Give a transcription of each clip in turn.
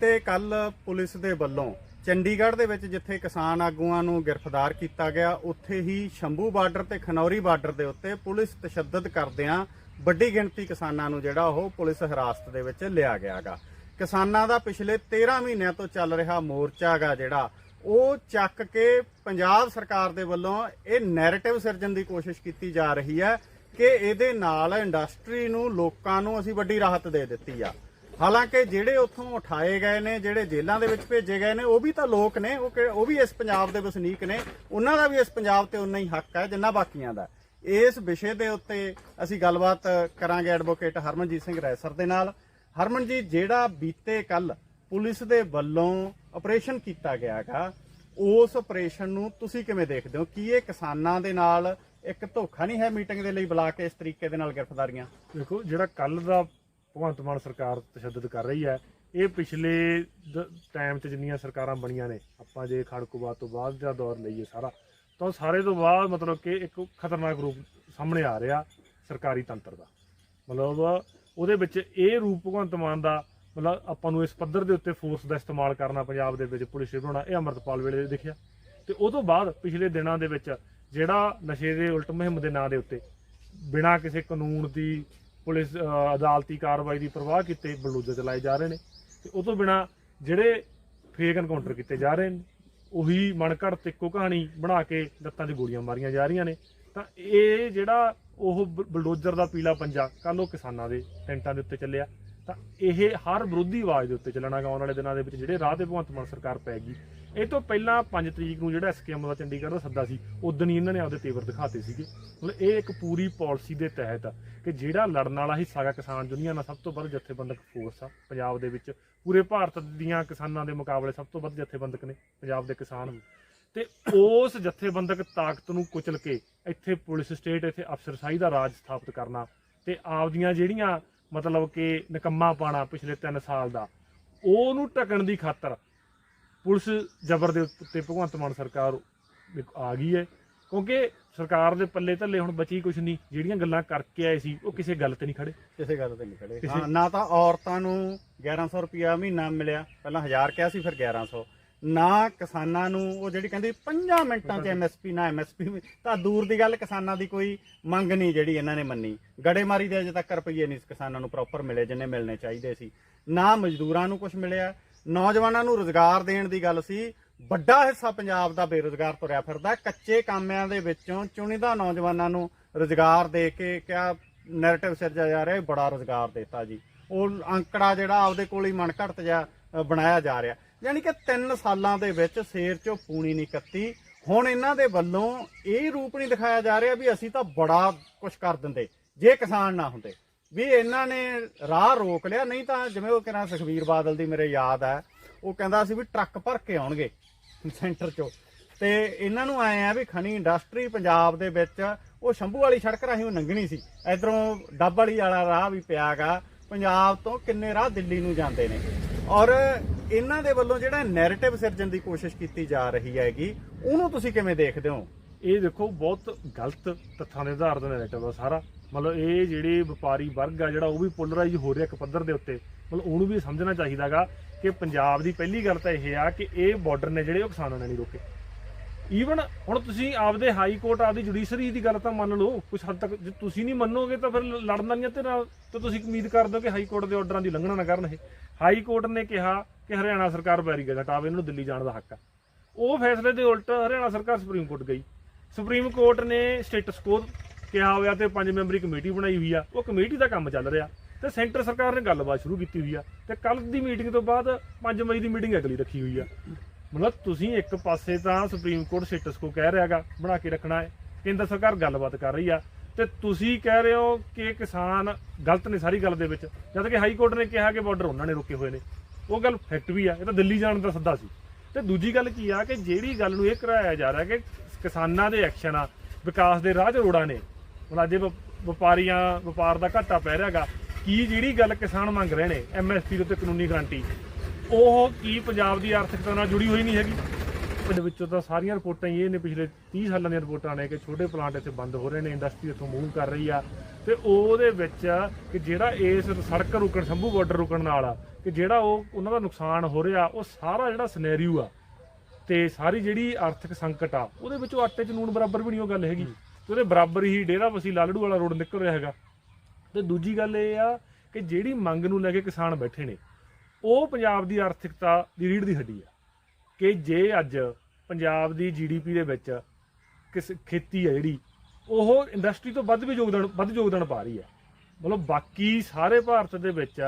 ਬੀਤੇ ਕੱਲ ਪੁਲਿਸ ਦੇ ਵੱਲੋਂ ਚੰਡੀਗੜ੍ਹ ਦੇ ਵਿੱਚ ਜਿੱਥੇ ਕਿਸਾਨ ਆਗੂਆਂ ਨੂੰ ਗ੍ਰਿਫਤਾਰ ਕੀਤਾ ਗਿਆ, ਉੱਥੇ ਹੀ ਸ਼ੰਭੂ ਬਾਰਡਰ ਤੇ ਖਨੌਰੀ ਬਾਰਡਰ ਦੇ ਉੱਤੇ ਪੁਲਿਸ ਤਸ਼ੱਦਦ ਕਰਦਿਆਂ ਵੱਡੀ ਗਿਣਤੀ ਕਿਸਾਨਾਂ ਨੂੰ ਜਿਹੜਾ ਉਹ ਪੁਲਿਸ ਹਿਰਾਸਤ ਦੇ ਵਿੱਚ ਲਿਆ ਗਿਆਗਾ। ਕਿਸਾਨਾਂ ਦਾ ਪਿਛਲੇ 13 ਮਹੀਨਿਆਂ ਤੋਂ ਚੱਲ ਰਿਹਾ ਮੋਰਚਾ ਗਾ ਜਿਹੜਾ, ਉਹ ਚੱਕ ਕੇ ਪੰਜਾਬ ਸਰਕਾਰ ਦੇ ਵੱਲੋਂ ਇਹ ਨੈਰੇਟਿਵ ਸਿਰਜਣ ਦੀ ਕੋਸ਼ਿਸ਼ ਕੀਤੀ ਜਾ ਰਹੀ ਹੈ ਕਿ ਇਹਦੇ ਨਾਲ ਇੰਡਸਟਰੀ ਨੂੰ, ਲੋਕਾਂ ਨੂੰ ਅਸੀਂ ਵੱਡੀ ਰਾਹਤ ਦੇ ਦਿੱਤੀ ਆ। ਹਾਲਾਂਕਿ ਜਿਹੜੇ ਉੱਥੋਂ ਉਠਾਏ ਗਏ ਨੇ, ਜਿਹੜੇ ਜੇਲ੍ਹਾਂ ਦੇ ਵਿੱਚ ਭੇਜੇ ਗਏ ਨੇ, ਉਹ ਵੀ ਤਾਂ ਲੋਕ ਨੇ, ਉਹ ਕਿ- ਉਹ ਵੀ ਇਸ ਪੰਜਾਬ ਦੇ ਵਸਨੀਕ ਨੇ, ਉਹਨਾਂ ਦਾ ਵੀ ਇਸ ਪੰਜਾਬ ਤੇ ਉਨਾ ਹੀ ਹੱਕ ਹੈ, ਜਿੰਨਾ ਬਾਕੀਆਂ ਦਾ। ਇਸ ਵਿਸ਼ੇ ਦੇ ਉੱਤੇ ਅਸੀਂ ਗੱਲਬਾਤ ਕਰਾਂਗੇ ਐਡਵੋਕੇਟ ਹਰਮਨਜੀਤ ਸਿੰਘ ਰੈਸਰ ਦੇ ਨਾਲ। ਹਰਮਨਜੀਤ, ਜਿਹੜਾ ਬੀਤੇ ਕੱਲ ਪੁਲਿਸ ਦੇ ਵੱਲੋਂ ਆਪਰੇਸ਼ਨ ਕੀਤਾ ਗਿਆਗਾ ਉਸ ਆਪਰੇਸ਼ਨ ਨੂੰ ਤੁਸੀਂ ਕਿਵੇਂ ਦੇਖਦੇ ਹੋ? ਕੀ ਇਹ ਕਿਸਾਨਾਂ ਦੇ ਨਾਲ ਇੱਕ ਧੋਖਾ ਨਹੀਂ ਹੈ ਮੀਟਿੰਗ ਦੇ ਲਈ ਬੁਲਾ ਕੇ ਇਸ ਤਰੀਕੇ ਦੇ ਨਾਲ ਗ੍ਰਿਫਤਾਰੀਆਂ? ਦੇਖੋ, ਜਿਹੜਾ ਕੱਲ ਦਾ ਭਗਵੰਤ ਮਾਨ ਸਰਕਾਰ ਤਸ਼ੱਦਦ ਕਰ ਰਹੀ ਹੈ। ਇਹ ਪਿਛਲੇ ਟਾਈਮ 'ਚ ਜਿੰਨੀਆਂ ਸਰਕਾਰਾਂ ਬਣੀਆਂ ਨੇ, ਆਪਾਂ ਜੇ ਖੜਕੂਬਾਦ ਤੋਂ ਬਾਅਦ ਦਾ ਦੌਰ ਲਈਏ ਸਾਰਾ, ਤਾਂ ਸਾਰੇ ਤੋਂ ਬਾਅਦ ਮਤਲਬ ਕਿ ਇੱਕ ਖਤਰਨਾਕ ਰੂਪ ਸਾਹਮਣੇ ਆ ਰਿਹਾ ਸਰਕਾਰੀ ਤੰਤਰ ਦਾ। ਮਤਲਬ ਉਹਦੇ ਵਿੱਚ ਇਹ ਰੂਪ ਭਗਵੰਤ ਮਾਨ ਦਾ, ਮਤਲਬ ਆਪਾਂ ਨੂੰ ਇਸ ਪੱਧਰ ਦੇ ਉੱਤੇ ਫੋਰਸ ਦਾ ਇਸਤੇਮਾਲ ਕਰਨਾ ਪੰਜਾਬ ਦੇ ਵਿੱਚ ਪੁਲਿਸ ਬਣਾਉਣਾ ਇਹ ਅਮਰਤਪਾਲ ਵੇਲੇ ਦਿਖਿਆ। ਤੇ ਉਹ ਤੋਂ ਬਾਅਦ ਪਿਛਲੇ ਦਿਨਾਂ ਦੇ ਵਿੱਚ ਜਿਹੜਾ ਨਸ਼ੇ ਦੇ ਉਲਟ ਮੁਹਿੰਮ ਦੇ ਨਾਂ ਦੇ ਉੱਤੇ, ਬਿਨਾਂ ਕਿਸੇ ਕਾਨੂੰਨ ਦੀ ਪੁਲਿਸ ਅਦਾਲਤੀ ਕਾਰਵਾਈ ਦੀ ਪਰਵਾਹ ਕੀਤੇ ਬਲੂਜੇ ਚਲਾਏ ਜਾ ਰਹੇ ਨੇ। ਤੇ ਉਹ ਤੋਂ ਬਿਨਾਂ ਜਿਹੜੇ ਫੇਕ ਐਨਕਾਊਂਟਰ ਕੀਤੇ ਜਾ ਰਹੇ ਨੇ, ਉਹੀ ਮਨਘੜ ਤਿੱਕੋ ਕਹਾਣੀ ਬਣਾ ਕੇ ਲੱਤਾਂ 'ਚ ਗੋਲੀਆਂ ਮਾਰੀਆਂ ਜਾ ਰਹੀਆਂ ਨੇ। ਤਾਂ ਇਹ ਜਿਹੜਾ ਉਹ ਬ- ਬਲਡੋਜ਼ਰ ਦਾ ਪੀਲਾ ਪੰਜਾ ਕੱਲ ਉਹ ਕਿਸਾਨਾਂ ਦੇ ਟੈਂਟਾਂ ਦੇ ਉੱਤੇ ਚੱਲਿਆ। ਤਾਂ ਇਹ ਹਰ ਵਿਰੋਧੀ ਆਵਾਜ਼ ਦੇ ਉੱਤੇ ਚੱਲਣਾ ਆਉਣ ਵਾਲੇ ਦਿਨਾਂ ਦੇ ਵਿੱਚ, ਜਿਹੜੇ ਰਾਹ ਤੇ ਭਗਵੰਤ ਮਾਨ ਸਰਕਾਰ ਪੈਗੀ ਇਹ ਤੋਂ ਪਹਿਲਾਂ 5 ਤਰੀਕ ਨੂੰ ਜਿਹੜਾ ਐਸਕੇਐਮ ਦਾ ਚੰਡੀਗੜ੍ਹ ਦਾ ਸੱਦਾ ਸੀ ਉਦੋਂ ਹੀ ਇਹਨਾਂ ਨੇ ਆਪਦੇ ਤੇਵਰ ਦਿਖਾਤੇ ਸੀਗੇ। ਮਤਲਬ ਇਹ ਇੱਕ ਪੂਰੀ ਪਾਲਿਸੀ ਦੇ ਤਹਿਤ ਆ ਕਿ ਜਿਹੜਾ ਲੜਨ ਵਾਲਾ ਹਿੱਸਾ ਗਾ ਕਿਸਾਨ ਯੂਨੀਅਨ ਦਾ ਸਭ ਤੋਂ ਵੱਧ ਜਥੇਬੰਦਕ ਫੋਰਸ ਆ ਪੰਜਾਬ ਦੇ ਵਿੱਚ। ਪੂਰੇ ਭਾਰਤ ਦੀਆਂ ਕਿਸਾਨਾਂ ਦੇ ਮੁਕਾਬਲੇ ਸਭ ਤੋਂ ਵੱਧ ਜਥੇਬੰਦਕ ਨੇ ਪੰਜਾਬ ਦੇ ਕਿਸਾਨ। ਤੇ ਉਸ ਜਥੇਬੰਦਕ ਤਾਕਤ ਨੂੰ ਕੁਚਲ ਕੇ ਇੱਥੇ ਪੁਲਿਸ ਸਟੇਟ ਇੱਥੇ ਅਫਸਰਸ਼ਾਹੀ ਦਾ ਰਾਜ ਸਥਾਪਿਤ ਕਰਨਾ ਤੇ ਆਪਦੀਆਂ ਜਿਹੜੀਆਂ ਮਤਲਬ ਕਿ ਨਕੰਮਾ ਪਾਣਾ ਪਿਛਲੇ 3 ਸਾਲ ਦਾ ਉਹਨੂੰ ਢਕਣ ਦੀ ਖਾਤਰ ਪੁਲਿਸ ਜ਼ਬਰ ਦੇ ਉੱਤੇ ਭਗਵੰਤ ਮਾਨ ਸਰਕਾਰ ਆ ਗਈ ਹੈ। ਕਿਉਂਕਿ ਸਰਕਾਰ ਦੇ ਪੱਲੇ ਥੱਲੇ ਹੁਣ ਬਚੀ ਕੁਛ ਨਹੀਂ ਜਿਹੜੀਆਂ ਗੱਲਾਂ ਕਰਕੇ ਆਏ ਸੀ ਉਹ ਕਿਸੇ ਗੱਲ ਤੇ ਨਹੀਂ ਖੜੇ। ਕਿਸੇ ਗੱਲ ਤੇ ਨਹੀਂ ਖੜੇ। ਹਾਂ ਨਾ ਤਾਂ ਔਰਤਾਂ ਨੂੰ 1100 ਰੁਪਿਆ ਮਹੀਨਾ ਮਿਲਿਆ। ਪਹਿਲਾਂ 1000 ਕਿਹਾ ਸੀ ਫਿਰ 1100 ਨਾ ਕਿਸਾਨਾਂ ਨੂੰ, ਉਹ ਜਿਹੜੀ ਕਹਿੰਦੀ 5 ਮਿੰਟਾਂ 'ਚ ਐਮਐਸਪੀ ਨਾ ਐਮਐਸਪੀ ਤਾਂ ਦੂਰ ਦੀ ਗੱਲ ਕਿਸਾਨਾਂ ਦੀ ਕੋਈ ਮੰਗ ਨਹੀਂ ਜਿਹੜੀ ਇਹਨਾਂ ਨੇ ਮੰਨੀ। ਗੜੇਮਾਰੀ ਦੇ ਅਜੇ ਤੱਕ ਰੁਪਈਏ ਨਹੀਂ ਕਿਸਾਨਾਂ ਨੂੰ ਪ੍ਰੋਪਰ ਮਿਲੇ ਜਿੰਨੇ ਮਿਲਣੇ ਚਾਹੀਦੇ ਸੀ। ਨਾ ਮਜ਼ਦੂਰਾਂ ਨੂੰ ਕੁਝ ਮਿਲਿਆ। ਨੌਜਵਾਨਾਂ ਨੂੰ ਰੋਜ਼ਗਾਰ ਦੇਣ ਦੀ ਗੱਲ ਸੀ। ਵੱਡਾ ਹਿੱਸਾ ਪੰਜਾਬ ਦਾ ਬੇਰੋਜ਼ਗਾਰ ਤੁਰਿਆ ਫਿਰਦਾ। ਕੱਚੇ ਕਾਮਿਆਂ ਦੇ ਵਿੱਚੋਂ ਚੁਣੀਦਾ ਨੌਜਵਾਨਾਂ ਨੂੰ ਰੋਜ਼ਗਾਰ ਦੇ ਕੇ ਕਿਆ ਨੈਰੇਟਿਵ ਸਿਰਜਿਆ ਜਾ ਰਿਹਾ ਬੜਾ ਰੋਜ਼ਗਾਰ ਦਿੱਤਾ ਜੀ। ਉਹ ਅੰਕੜਾ ਜਿਹੜਾ ਆਪਦੇ ਕੋਲ ਹੀ ਮਨ ਘੜਤ ਜਾ ਬਣਾਇਆ ਜਾ ਰਿਹਾ। ਯਾਨੀ ਕਿ 3 ਸਾਲਾਂ ਦੇ ਵਿੱਚ ਸੇਰ ਚੋਂ ਪੂਣੀ ਨਹੀਂ ਕੱਤੀ ਹੁਣ ਇਹਨਾਂ ਦੇ ਵੱਲੋਂ ਇਹ ਰੂਪ ਨਹੀਂ ਦਿਖਾਇਆ ਜਾ ਰਿਹਾ ਵੀ ਅਸੀਂ ਤਾਂ ਬੜਾ ਕੁਝ ਕਰ ਦਿੰਦੇ, ਜੇ ਕਿਸਾਨ ਨਾ ਹੁੰਦੇ। ਵੀ ਇਹਨਾਂ ਨੇ ਰਾਹ ਰੋਕ ਲਿਆ, ਨਹੀਂ ਤਾਂ ਜਿਵੇਂ ਉਹ ਕਹਿੰਦਾ ਸੁਖਵੀਰ ਬਾਦਲ ਦੀ ਮੇਰੇ ਯਾਦ ਹੈ ਉਹ ਕਹਿੰਦਾ ਸੀ ਵੀ ਟਰੱਕ ਭਰ ਕੇ ਆਉਣਗੇ ਸੈਂਟਰ ਚੋਂ। ਤੇ ਇਹਨਾਂ ਨੂੰ ਆਏ ਆ ਵੀ ਖਣੀ ਇੰਡਸਟਰੀ ਪੰਜਾਬ ਦੇ ਵਿੱਚ ਉਹ ਸ਼ੰਭੂ ਵਾਲੀ ਸੜਕ ਰਾਹੀਂ ਉਹ ਲੰਘਣੀ ਸੀ। ਇਧਰੋਂ ਡੱਬ ਵਾਲੀ ਵਾਲਾ ਰਾਹ ਵੀ ਪਿਆਗਾ ਪੰਜਾਬ ਤੋਂ ਕਿੰਨੇ ਰਾਹ ਦਿੱਲੀ ਨੂੰ ਜਾਂਦੇ ਨੇ। ਔਰ ਇਹਨਾਂ ਦੇ ਵੱਲੋਂ ਜਿਹੜਾ ਨੈਰੇਟਿਵ ਸਿਰਜਣ ਦੀ ਕੋਸ਼ਿਸ਼ ਕੀਤੀ ਜਾ ਰਹੀ ਹੈਗੀ, ਉਹਨੂੰ ਤੁਸੀਂ ਕਿਵੇਂ ਦੇਖਦੇ ਹੋ? ਇਹ ਦੇਖੋ, ਬਹੁਤ ਗਲਤ ਤੱਥਾਂ ਦੇ ਆਧਾਰ ਤੇ ਨੈਰੇਟਿਵ ਆ ਸਾਰਾ। ਮਤਲਬ ਇਹ ਜਿਹੜੇ ਵਪਾਰੀ ਵਰਗ ਆ ਜਿਹੜਾ, ਉਹ ਵੀ ਪੋਲਰਾਈਜ਼ ਹੋ ਰਿਹਾ ਇੱਕ ਪੱਧਰ ਦੇ ਉੱਤੇ। ਮਤਲਬ ਉਹਨੂੰ ਵੀ ਸਮਝਣਾ ਚਾਹੀਦਾਗਾ ਕਿ ਪੰਜਾਬ ਦੀ ਪਹਿਲੀ ਗੱਲ ਤਾਂ ਇਹ ਆ ਕਿ ਇਹ ਬਾਰਡਰ ਨੇ ਜਿਹੜੇ ਉਹ ਕਿਸਾਨਾਂ ਨੇ ਨਹੀਂ ਰੋਕੇ। ਈਵਨ ਹੁਣ ਤੁਸੀਂ ਆਪਦੇ ਹਾਈ ਕੋਰਟ ਆਪਦੀ ਜੁਡੀਸ਼ਰੀ ਦੀ ਗੱਲ ਤਾਂ ਮੰਨ ਲਓ ਕੁਝ ਹੱਦ ਤੱਕ ਜੇ ਤੁਸੀਂ ਨਹੀਂ ਮੰਨੋਗੇ ਤਾਂ ਫਿਰ ਲੜਨ ਵਾਲੀਆਂ ਤੇ ਨਾਲ ਤਾਂ ਤੁਸੀਂ ਉਮੀਦ ਕਰਦੇ ਹੋ ਕਿ ਹਾਈ ਕੋਰਟ ਦੇ ਆਰਡਰਾਂ ਦੀ ਉਲੰਘਣਾ ਨਾ ਕਰਨ ਇਹ। ਹਾਈ ਕੋਰਟ ਨੇ ਕਿਹਾ ਕਿ ਹਰਿਆਣਾ ਸਰਕਾਰ ਬੈਰੀਕੇਡ ਹਟਾਵੇ ਇਹਨਾਂ ਨੂੰ ਦਿੱਲੀ ਜਾਣ ਦਾ ਹੱਕ ਆ। ਉਹ ਫੈਸਲੇ ਦੇ ਉਲਟ ਹਰਿਆਣਾ ਸਰਕਾਰ ਸੁਪਰੀਮ ਕੋਰਟ ਗਈ। ਸੁਪਰੀਮ ਕੋਰਟ ਨੇ ਸਟੇਟਸ ਕੋ ਕਿਹਾ ਹੋਇਆ ਤੇ ਪੰਜ ਮੈਂਬਰੀ ਕਮੇਟੀ ਬਣਾਈ ਹੋਈ ਆ। ਉਹ ਕਮੇਟੀ ਦਾ ਕੰਮ ਚੱਲ ਰਿਹਾ ਤੇ ਸੈਂਟਰ ਸਰਕਾਰ ਨੇ ਗੱਲਬਾਤ ਸ਼ੁਰੂ ਕੀਤੀ ਹੋਈ ਆ ਤੇ ਕੱਲ ਦੀ ਮੀਟਿੰਗ ਤੋਂ ਬਾਅਦ 5 ਮਈ ਦੀ ਮੀਟਿੰਗ ਅਗਲੀ ਰੱਖੀ ਹੋਈ ਆ। ਮਤਲਬ ਤੁਸੀਂ ਇੱਕ ਪਾਸੇ ਤਾਂ ਸੁਪਰੀਮ ਕੋਰਟ ਸਟੇਟਸ ਕੋ ਕਹਿ ਰਿਹਾਗਾ, ਬਣਾ ਕੇ ਰੱਖਣਾ ਹੈ, ਕੇਂਦਰ ਸਰਕਾਰ ਗੱਲਬਾਤ ਕਰ ਰਹੀ ਆ, ਤੇ ਤੁਸੀਂ ਕਹਿ ਰਹੇ ਹੋ ਕਿ ਕਿਸਾਨ ਗਲਤ ਨੇ ਸਾਰੀ ਗੱਲ ਦੇ ਵਿੱਚ, ਜਦ ਕਿ ਹਾਈ ਕੋਰਟ ਨੇ ਕਿਹਾ ਕਿ ਬਾਰਡਰ ਉਹਨਾਂ ਨੇ ਰੋਕੇ ਹੋਏ ਨੇ। ਉਹ ਗੱਲ ਫੈਕਟ ਵੀ ਆ, ਇਹ ਤਾਂ ਦਿੱਲੀ ਜਾਣ ਦਾ ਸੱਦਾ ਸੀ। ਤੇ ਦੂਜੀ ਗੱਲ ਕੀ ਆ ਕਿ ਜਿਹੜੀ ਗੱਲ ਨੂੰ ਇਹ ਕਰਾਇਆ ਜਾ ਰਿਹਾ ਕਿ ਕਿਸਾਨਾਂ ਦੇ ਐਕਸ਼ਨ ਆ, ਵਿਕਾਸ ਦੇ ਰਾਹ 'ਚ ਰੋੜਾ ਨੇ, ਹੁਣ ਅੱਜ ਵਪ- ਵਪਾਰੀਆਂ, ਵਪਾਰ ਦਾ ਘਾਟਾ ਪੈ ਰਿਹਾਗਾ, ਕੀ ਜਿਹੜੀ ਗੱਲ ਕਿਸਾਨ ਮੰਗ ਰਹੇ ਨੇ ਐਮਐਸਪੀ ਦੇ ਉੱਤੇ ਕਾਨੂੰਨੀ ਗਾਰੰਟੀ? ਉਹ ਕੀ ਪੰਜਾਬ ਦੀ ਆਰਥਿਕਤਾ ਨਾਲ ਜੁੜੀ ਹੋਈ ਨਹੀਂ ਹੈਗੀ। ਦੇ ਵਿੱਚੋਂ ਤਾਂ ਸਾਰੀਆਂ ਰਿਪੋਰਟਾਂ ਇਹ ਨੇ, ਪਿਛਲੇ 30 ਸਾਲਾਂ ਦੀਆਂ ਰਿਪੋਰਟਾਂ ਨੇ ਕਿ ਛੋਟੇ ਪਲਾਂਟ ਇੱਥੇ ਬੰਦ ਹੋ ਰਹੇ ਨੇ, ਇੰਡਸਟਰੀ ਇੱਥੋਂ ਮੂਵ ਕਰ ਰਹੀ ਆ। ਤੇ ਉਹਦੇ ਵਿੱਚ ਕਿ ਜਿਹੜਾ ਇਸ ਸੜਕ ਰੁਕਣ, ਸ਼ੰਭੂ ਬਾਰਡਰ ਰੁਕਣ ਨਾਲ ਆ, ਕਿ ਜਿਹੜਾ ਉਹ, ਉਹਨਾਂ ਦਾ ਨੁਕਸਾਨ ਹੋ ਰਿਹਾ, ਉਹ ਸਾਰਾ ਜਿਹੜਾ ਸਿਨੈਰੀਓ ਆ, ਤੇ ਸਾਰੀ ਜਿਹੜੀ ਆਰਥਿਕ ਸੰਕਟ ਆ, ਉਹਦੇ ਵਿੱਚੋਂ ਆਟੇ 'ਚ ਨੂਨ ਬਰਾਬਰ ਵੀ ਨਹੀਂ ਉਹ ਗੱਲ ਹੈਗੀ। ਤੇ ਉਹਦੇ ਬਰਾਬਰ ਹੀ ਡੇਰਾ ਵਸੀ ਲਾਲੜੂ ਵਾਲਾ ਰੋਡ ਨਿਕਲ ਰਿਹਾ ਹੈਗਾ। ਤੇ ਦੂਜੀ ਗੱਲ ਇਹ ਆ ਕਿ ਜਿਹੜੀ ਮੰਗ ਨੂੰ ਲੈ ਕੇ ਕਿਸਾਨ ਬੈਠੇ ਨੇ ਉਹ ਪੰਜਾਬ ਦੀ ਆਰਥਿਕਤਾ ਦੀ ਰੀੜ ਦੀ ਹੱਡੀ ਆ ਕਿ ਜੇ ਅੱਜ ਪੰਜਾਬ ਦੀ ਜੀਡੀਪੀ ਦੇ ਵਿੱਚ ਕਿਸ ਖੇਤੀ ਆ ਜਿਹੜੀ, ਉਹ ਇੰਡਸਟਰੀ ਤੋਂ ਵੱਧ ਵੀ ਯੋਗਦਾਨ, ਵੱਧ ਯੋਗਦਾਨ ਪਾ ਰਹੀ ਹੈ ਮਤਲਬ ਬਾਕੀ ਸਾਰੇ ਭਾਰਤ ਦੇ ਵਿੱਚ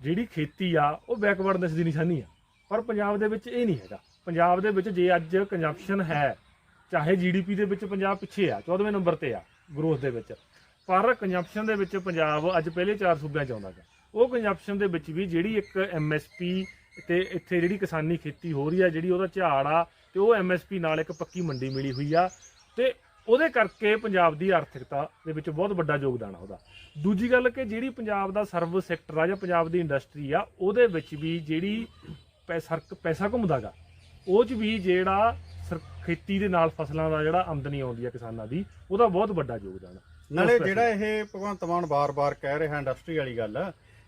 ਜਿਹੜੀ ਖੇਤੀ ਆ, ਉਹ ਬੈਕਵਰਡਨੈਸ ਦੀ ਨਿਸ਼ਾਨੀ ਆ। ਪਰ ਪੰਜਾਬ ਦੇ ਵਿੱਚ ਇਹ ਨਹੀਂ ਹੈਗਾ। ਪੰਜਾਬ ਦੇ ਵਿੱਚ ਜੇ ਅੱਜ ਕੰਜੰਪਸ਼ਨ ਹੈ, ਚਾਹੇ ਜੀਡੀਪੀ ਦੇ ਵਿੱਚ ਪੰਜਾਬ ਪਿੱਛੇ ਆ 14ਵੇਂ ਨੰਬਰ ਤੇ ਆ ਗਰੋਥ ਦੇ ਵਿੱਚ। ਪਰ ਕੰਜੰਪਸ਼ਨ ਦੇ ਵਿੱਚ ਪੰਜਾਬ ਅੱਜ ਪਹਿਲੇ ਚਾਰ ਸੂਬਿਆਂ 'ਚ ਆਉਂਦਾ ਗਾ ਉਹ ਕੰਜੰਪਸ਼ਨ ਦੇ ਵਿੱਚ ਵੀ ਜਿਹੜੀ ਇੱਕ ਐਮਐਸਪੀ ਤੇ ਇੱਥੇ ਜਿਹੜੀ ਕਿਸਾਨੀ ਖੇਤੀ ਹੋ ਰਹੀ ਆ ਜਿਹੜੀ ਉਹਦਾ ਝਾੜ ਆ ਤੇ ਉਹ ਐਮਐਸਪੀ ਨਾਲ ਇੱਕ ਪੱਕੀ ਮੰਡੀ ਮਿਲੀ ਹੋਈ ਆ। ਤੇ ਉਹਦੇ ਕਰਕੇ ਪੰਜਾਬ ਦੀ ਆਰਥਿਕਤਾ ਦੇ ਵਿੱਚ ਬਹੁਤ ਵੱਡਾ ਯੋਗਦਾਨ ਆ ਉਹਦਾ। ਦੂਜੀ ਗੱਲ ਕਿ ਜਿਹੜੀ ਪੰਜਾਬ ਦਾ ਸਰਵਿਸ ਸੈਕਟਰ ਆ ਜਾਂ ਪੰਜਾਬ ਦੀ ਇੰਡਸਟਰੀ ਆ ਉਹਦੇ ਵਿੱਚ ਵੀ ਜਿਹੜੀ ਪੈਸਾ ਪੈਸਾ ਘੁੰਮਦਾਗਾ ਉਹ 'ਚ ਵੀ ਜਿਹੜਾ ਖੇਤੀ ਦੇ ਨਾਲ ਫਸਲਾਂ ਦਾ ਜਿਹੜਾ ਆਮਦਨੀ ਆਉਂਦੀ ਆ ਕਿਸਾਨਾਂ ਦੀ ਉਹਦਾ ਬਹੁਤ ਵੱਡਾ ਯੋਗਦਾਨ ਆ। ਨਾਲੇ ਜਿਹੜਾ ਇਹ ਭਗਵੰਤ ਮਾਨ ਬਾਰ-ਬਾਰ ਕਹਿ ਰਿਹਾ ਇੰਡਸਟਰੀ ਵਾਲੀ ਗੱਲ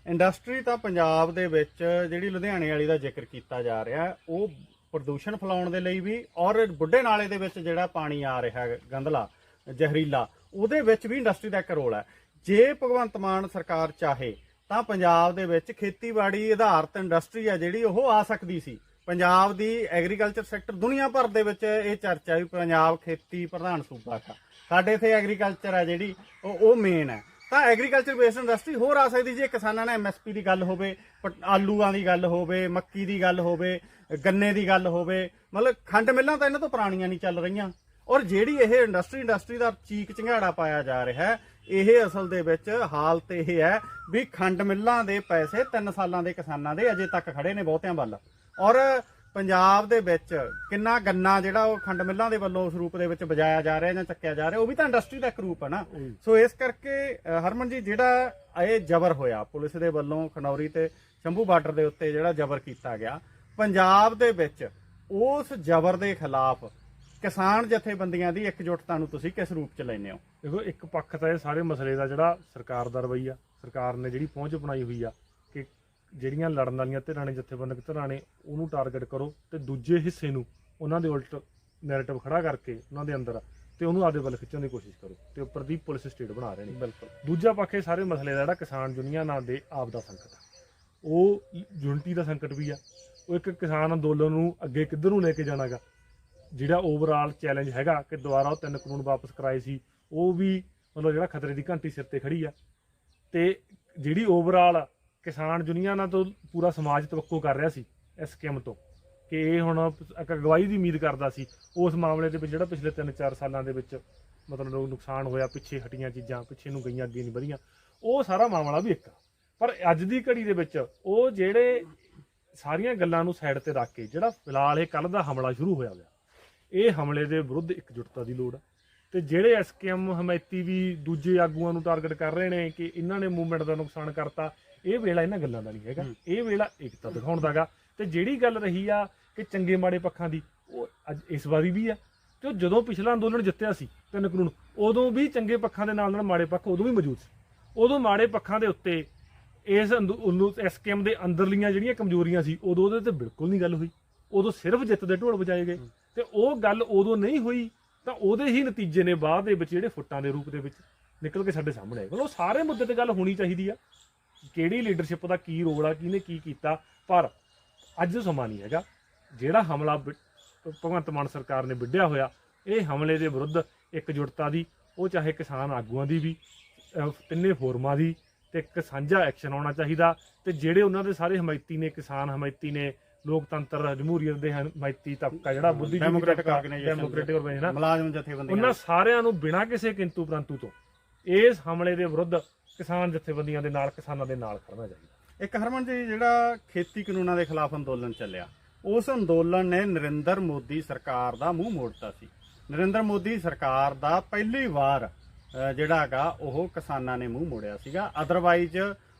ਇੰਡਸਟਰੀ ਤਾਂ ਪੰਜਾਬ ਦੇ ਵਿੱਚ ਜਿਹੜੀ ਲੁਧਿਆਣੇ ਵਾਲੀ ਦਾ ਜ਼ਿਕਰ ਕੀਤਾ ਜਾ ਰਿਹਾ, ਉਹ ਪ੍ਰਦੂਸ਼ਣ ਫੈਲਾਉਣ ਦੇ ਲਈ ਵੀ ਔਰ ਬੁੱਢੇ ਨਾਲੇ ਦੇ ਵਿੱਚ ਜਿਹੜਾ ਪਾਣੀ ਆ ਰਿਹਾ ਗੰਧਲਾ, ਜ਼ਹਿਰੀਲਾ, ਉਹਦੇ ਵਿੱਚ ਵੀ ਇੰਡਸਟਰੀ ਦਾ ਇੱਕ ਰੋਲ ਹੈ। ਜੇ ਭਗਵੰਤ ਮਾਨ ਸਰਕਾਰ ਚਾਹੇ, ਤਾਂ ਪੰਜਾਬ ਦੇ ਵਿੱਚ ਖੇਤੀਬਾੜੀ ਆਧਾਰਿਤ ਇੰਡਸਟਰੀ ਹੈ ਜਿਹੜੀ ਉਹ ਆ ਸਕਦੀ ਸੀ। ਪੰਜਾਬ ਦੀ ਐਗਰੀਕਲਚਰ ਸੈਕਟਰ ਦੁਨੀਆ ਭਰ ਦੇ ਵਿੱਚ ਇਹ ਚਰਚਾ ਵੀ ਪੰਜਾਬ ਖੇਤੀ ਪ੍ਰਧਾਨ ਸੂਬਾ ਹੈ ਸਾਡੇ ਇੱਥੇ ਐਗਰੀਕਲਚਰ ਹੈ ਜਿਹੜੀ, ਉਹ ਉਹ ਮੇਨ ਹੈ। ਤਾਂ ਐਗਰੀਕਲਚਰ ਬੇਸਡ ਇੰਡਸਟਰੀ ਹੋਰ ਆ ਸਕਦੀ ਜੇ ਕਿਸਾਨਾਂ ਨਾਲ ਐਮਐਸਪੀ ਦੀ ਗੱਲ ਹੋਵੇ, ਪਟ- ਆਲੂਆਂ ਦੀ ਗੱਲ ਹੋਵੇ, ਮੱਕੀ ਦੀ ਗੱਲ ਹੋਵੇ, ਗੰਨੇ ਦੀ ਗੱਲ ਹੋਵੇ, ਮਤਲਬ ਖੰਡ ਮਿੱਲਾਂ ਤਾਂ ਇਹਨਾਂ ਤੋਂ ਪੁਰਾਣੀਆਂ ਨਹੀਂ ਚੱਲ ਰਹੀਆਂ। ਔਰ ਜਿਹੜੀ ਇਹ ਇੰਡਸਟਰੀ ਇੰਡਸਟਰੀ ਦਾ ਚੀਕ ਚਿੰਗਾੜਾ ਪਾਇਆ ਜਾ ਰਿਹਾ ਹੈ, ਇਹ ਅਸਲ ਦੇ ਵਿੱਚ ਹਾਲਤ ਇਹ ਹੈ ਵੀ ਖੰਡ ਮਿੱਲਾਂ ਦੇ ਪੈਸੇ 3 ਸਾਲਾਂ ਦੇ ਕਿਸਾਨਾਂ ਦੇ ਅਜੇ ਤੱਕ ਖੜੇ ਨੇ ਬਹੁਤਿਆਂ ਵੱਲ। ਔਰ ਪੰਜਾਬ ਦੇ ਵਿੱਚ ਕਿੰਨਾ ਗੰਨਾ ਜਿਹੜਾ ਉਹ ਖੰਡ ਮਿੱਲਾਂ ਦੇ ਵੱਲੋਂ ਉਸ ਰੂਪ ਦੇ ਵਿੱਚ ਬਜਾਇਆ ਜਾ ਰਿਹਾ ਜਾਂ ਚੱਕਿਆ ਜਾ ਰਿਹਾ ਉਹ ਵੀ ਤਾਂ ਇੰਡਸਟਰੀ ਦਾ ਇੱਕ ਰੂਪ ਹੈ ਨਾ। ਸੋ ਇਸ ਕਰਕੇ ਹਰਮਨ ਜੀ ਜਿਹੜਾ ਇਹ ਜ਼ਬਰ ਹੋਇਆ ਪੁਲਿਸ ਦੇ ਵੱਲੋਂ ਖਨੌਰੀ ਤੇ ਸ਼ੰਭੂ ਬਾਰਡਰ ਦੇ ਉੱਤੇ ਜਿਹੜਾ ਜ਼ਬਰ ਕੀਤਾ ਗਿਆ ਪੰਜਾਬ ਦੇ ਵਿੱਚ ਉਸ ਜ਼ਬਰ ਦੇ ਖਿਲਾਫ ਕਿਸਾਨ ਜਥੇਬੰਦੀਆਂ ਦੀ ਇਕਜੁੱਟਤਾ ਨੂੰ ਤੁਸੀਂ ਕਿਸ ਰੂਪ ਚ ਲੈਂਦੇ ਹੋ? ਦੇਖੋ ਇੱਕ ਪੱਖ ਤਾਂ ਇਹ ਸਾਰੇ ਮਸਲੇ ਦਾ ਜਿਹੜਾ ਸਰਕਾਰ ਦਾ ਰਵੱਈਆ ਸਰਕਾਰ ਨੇ ਜਿਹੜੀ ਪਹੁੰਚ ਬਣਾਈ ਹੋਈ ਆ ਜਿਹੜੀਆਂ ਲੜਨ ਵਾਲੀਆਂ ਧਿਰਾਂ ਨੇ ਜਥੇਬੰਦਕ ਧਿਰਾਂ ਨੇ ਉਹਨੂੰ ਟਾਰਗੇਟ ਕਰੋ ਤੇ ਦੂਜੇ ਹਿੱਸੇ ਨੂੰ ਉਹਨਾਂ ਦੇ ਉਲਟ ਨੈਰੇਟਿਵ ਖੜਾ ਕਰਕੇ ਉਹਨਾਂ ਦੇ ਅੰਦਰ ਤੇ ਉਹਨੂੰ ਆਪਦੇ ਵੱਲ ਖਿੱਚਣ ਦੀ ਕੋਸ਼ਿਸ਼ ਕਰੋ ਤੇ ਉੱਪਰ ਦੀ ਪੁਲਿਸ ਸਟੇਟ ਬਣਾ ਰਹੇ ਨੇ। ਬਿਲਕੁਲ। ਦੂਜਾ ਪੱਖ ਇਹ ਸਾਰੇ ਮਸਲੇ ਦਾ ਜਿਹੜਾ ਕਿਸਾਨ ਯੂਨੀਅਨਾਂ ਦੇ ਆਪ ਦਾ ਸੰਕਟ ਆ। ਉਹ ਯੂਨਿਟੀ ਦਾ ਸੰਕਟ ਵੀ ਆ। ਉਹ ਇੱਕ ਕਿਸਾਨ ਅੰਦੋਲਨ ਨੂੰ ਅੱਗੇ ਕਿੱਧਰ ਨੂੰ ਲੈ ਕੇ ਜਾਣਾਗਾ? ਜਿਹੜਾ ਓਵਰਆਲ ਚੈਲੰਜ ਹੈਗਾ ਕਿ ਦੁਬਾਰਾ ਉਹ ਤਿੰਨ ਕਾਨੂੰਨ ਵਾਪਸ ਕਰਾਏ ਸੀ ਉਹ ਵੀ ਮਤਲਬ ਜਿਹੜਾ ਖਤਰੇ ਦੀ ਘੰਟੀ ਸਿਰ ਤੇ ਖੜੀ ਆ। ਤੇ ਜਿਹੜੀ ਓਵਰਆਲ ਕਿਸਾਨ ਯੂਨੀਅਨਾਂ ਤੋਂ ਪੂਰਾ ਸਮਾਜ ਤਵੱਕੋ ਕਰ ਰਿਹਾ ਸੀ ਇਸ ਸਕੀਮ ਤੋਂ ਕਿ ਇਹ ਹੁਣ ਇੱਕ ਅਗਵਾਈ ਦੀ ਉਮੀਦ ਕਰਦਾ ਸੀ। ਉਸ ਮਾਮਲੇ ਦੇ ਵਿੱਚ ਜਿਹੜਾ ਪਿਛਲੇ 3-4 ਸਾਲਾਂ ਦੇ ਵਿੱਚ ਮਤਲਬ ਲੋਕ ਨੁਕਸਾਨ ਹੋਇਆ, ਪਿੱਛੇ ਹਟੀਆਂ ਚੀਜ਼ਾਂ, ਪਿੱਛੇ ਨੂੰ ਗਈਆਂ ਅੱਗੇ ਨਹੀਂ ਵਧੀਆਂ, ਉਹ ਸਾਰਾ ਮਾਮਲਾ ਵੀ ਇੱਕ ਆ। ਪਰ ਅੱਜ ਦੀ ਘੜੀ ਦੇ ਵਿੱਚ ਉਹ ਜਿਹੜੇ ਸਾਰੀਆਂ ਗੱਲਾਂ ਨੂੰ ਸਾਈਡ ਤੇ ਰੱਖ ਕੇ ਜਿਹੜਾ ਫਿਲਹਾਲ ਇਹ ਕੱਲ ਦਾ ਹਮਲਾ ਸ਼ੁਰੂ ਹੋਇਆ ਹੋਇਆ, ਇਹ ਹਮਲੇ ਦੇ ਵਿਰੁੱਧ ਇਕਜੁੱਟਤਾ ਦੀ ਲੋੜ ਹੈ ਤੇ ਜਿਹੜੇ ਐਸਕੇਐਮ ਹਮਾਇਤੀ ਵੀ ਦੂਜੇ ਆਗੂਆਂ ਨੂੰ ਟਾਰਗੇਟ ਕਰ ਰਹੇ ਨੇ ਕਿ ਇਹਨਾਂ ਨੇ ਮੂਵਮੈਂਟ ਦਾ ਨੁਕਸਾਨ ਕਰਤਾ ਇਹ ਵੇਲਾ ਇਹਨਾਂ ਗੱਲਾਂ ਦਾ ਨਹੀਂ ਹੈਗਾ। ਇਹ ਵੇਲਾ ਏਕਤਾ ਦਿਖਾਉਣ ਦਾਗਾ। ਤੇ ਜਿਹੜੀ ਗੱਲ ਰਹੀ ਆ ਕਿ ਚੰਗੇ ਮਾੜੇ ਪੱਖਾਂ ਦੀ ਉਹ ਅੱਜ ਇਸ ਵਾਰੀ ਵੀ ਆ। ਤੇ ਉਹ ਜਦੋਂ ਪਿਛਲਾ ਅੰਦੋਲਨ ਜਿੱਤਿਆ ਸੀ ਤਿੰਨ ਕਾਨੂੰਨ ਉਦੋਂ ਵੀ ਚੰਗੇ ਪੱਖਾਂ ਦੇ ਨਾਲ ਨਾਲ ਮਾੜੇ ਪੱਖ ਉਦੋਂ ਵੀ ਮੌਜੂਦ ਸੀ। ਉਦੋਂ ਮਾੜੇ ਪੱਖਾਂ ਦੇ ਉੱਤੇ ਇਸ ਐਸਕੇਐਮ ਦੇ ਅੰਦਰਲੀਆਂ ਜਿਹੜੀਆਂ ਕਮਜ਼ੋਰੀਆਂ ਸੀ ਉਦੋਂ ਉਹਦੇ ਤੇ ਬਿਲਕੁਲ ਨਹੀਂ ਗੱਲ ਹੋਈ। ਉਦੋਂ ਸਿਰਫ ਜਿੱਤ ਦੇ ਢੋਲ ਵਜਾਏ ਗਏ। ਤੇ ਉਹ ਗੱਲ ਉਦੋਂ ਨਹੀਂ ਹੋਈ ਤਾਂ ਉਹਦੇ ਹੀ ਨਤੀਜੇ ਨੇ ਬਾਅਦ ਦੇ ਵਿੱਚ ਜਿਹੜੇ ਫੁੱਟਾਂ ਦੇ ਰੂਪ ਦੇ ਵਿੱਚ ਨਿਕਲ ਕੇ ਸਾਡੇ ਸਾਹਮਣੇ ਆਏ। ਮਤਲਬ ਸਾਰੇ ਮੁੱਦੇ ਤੇ ਗੱਲ ਹੋਣੀ ਚਾਹੀਦੀ ਆ। ਕਿਹੜੀ ਲੀਡਰਸ਼ਿਪ ਦਾ ਕੀ ਰੋਲ ਆ ਕਿਹਨੇ ਕੀ ਕੀਤਾ? ਪਰ ਅੱਜ ਸਮਾਂ ਨਹੀਂ ਹੈਗਾ। ਜਿਹੜਾ ਹਮਲਾ ਭਗਵੰਤ ਮਾਨ ਸਰਕਾਰ ਨੇ ਵਿੱਢਿਆ ਹੋਇਆ ਇਹ ਹਮਲੇ ਦੇ ਵਿਰੁੱਧ ਇਕਜੁੱਟਤਾ ਦੀ ਉਹ ਚਾਹੇ ਕਿਸਾਨ ਆਗੂਆਂ ਦੀ ਵੀ ਤਿੰਨੇ ਫੋਰਮਾਂ ਦੀ ਤੇ ਇੱਕ ਸਾਂਝਾ ਐਕਸ਼ਨ ਆਉਣਾ ਚਾਹੀਦਾ। ਤੇ ਜਿਹੜੇ ਉਹਨਾਂ ਦੇ ਸਾਰੇ ਹਮਾਇਤੀ ਨੇ ਕਿਸਾਨ ਹਮਾਇਤੀ ਨੇ ਲੋਕਤੰਤਰ ਜਮਹੂਰੀਅਤ ਦੇ ਹਮਾਇਤੀ ਤਬਕਾ ਜਿਹੜਾ Democratic ਤਬਕਾ, organization Democratic organization, ਮੁਲਾਜ਼ਮ ਜਥੇਬੰਦੀਆਂ ਉਹਨਾਂ ਸਾਰਿਆਂ ਨੂੰ ਬਿਨਾਂ ਕਿਸੇ ਕਿੰਤੂ ਪ੍ਰੰਤੂ ਤੋਂ ਇਸ ਹਮਲੇ ਦੇ ਵਿਰੁੱਧ ਕਿਸਾਨ ਜਥੇਬੰਦੀਆਂ ਦੇ ਨਾਲ, ਕਿਸਾਨਾਂ ਦੇ ਨਾਲ ਖੜਨਾ ਚਾਹੀਦਾ। ਇੱਕ ਹਰਮਨ ਜੀ, ਜਿਹੜਾ ਖੇਤੀ ਕਾਨੂੰਨਾਂ ਦੇ ਖਿਲਾਫ ਅੰਦੋਲਨ ਚੱਲਿਆ, ਉਸ ਅੰਦੋਲਨ ਨੇ ਨਰਿੰਦਰ ਮੋਦੀ ਸਰਕਾਰ ਦਾ ਮੂੰਹ ਮੋੜਤਾ ਸੀ। ਨਰਿੰਦਰ ਮੋਦੀ ਸਰਕਾਰ ਦਾ ਪਹਿਲੀ ਵਾਰ ਜਿਹੜਾ ਹੈਗਾ, ਉਹ ਕਿਸਾਨਾਂ ਨੇ ਮੂੰਹ ਮੋੜਿਆ ਸੀਗਾ। ਅਦਰਵਾਈਜ਼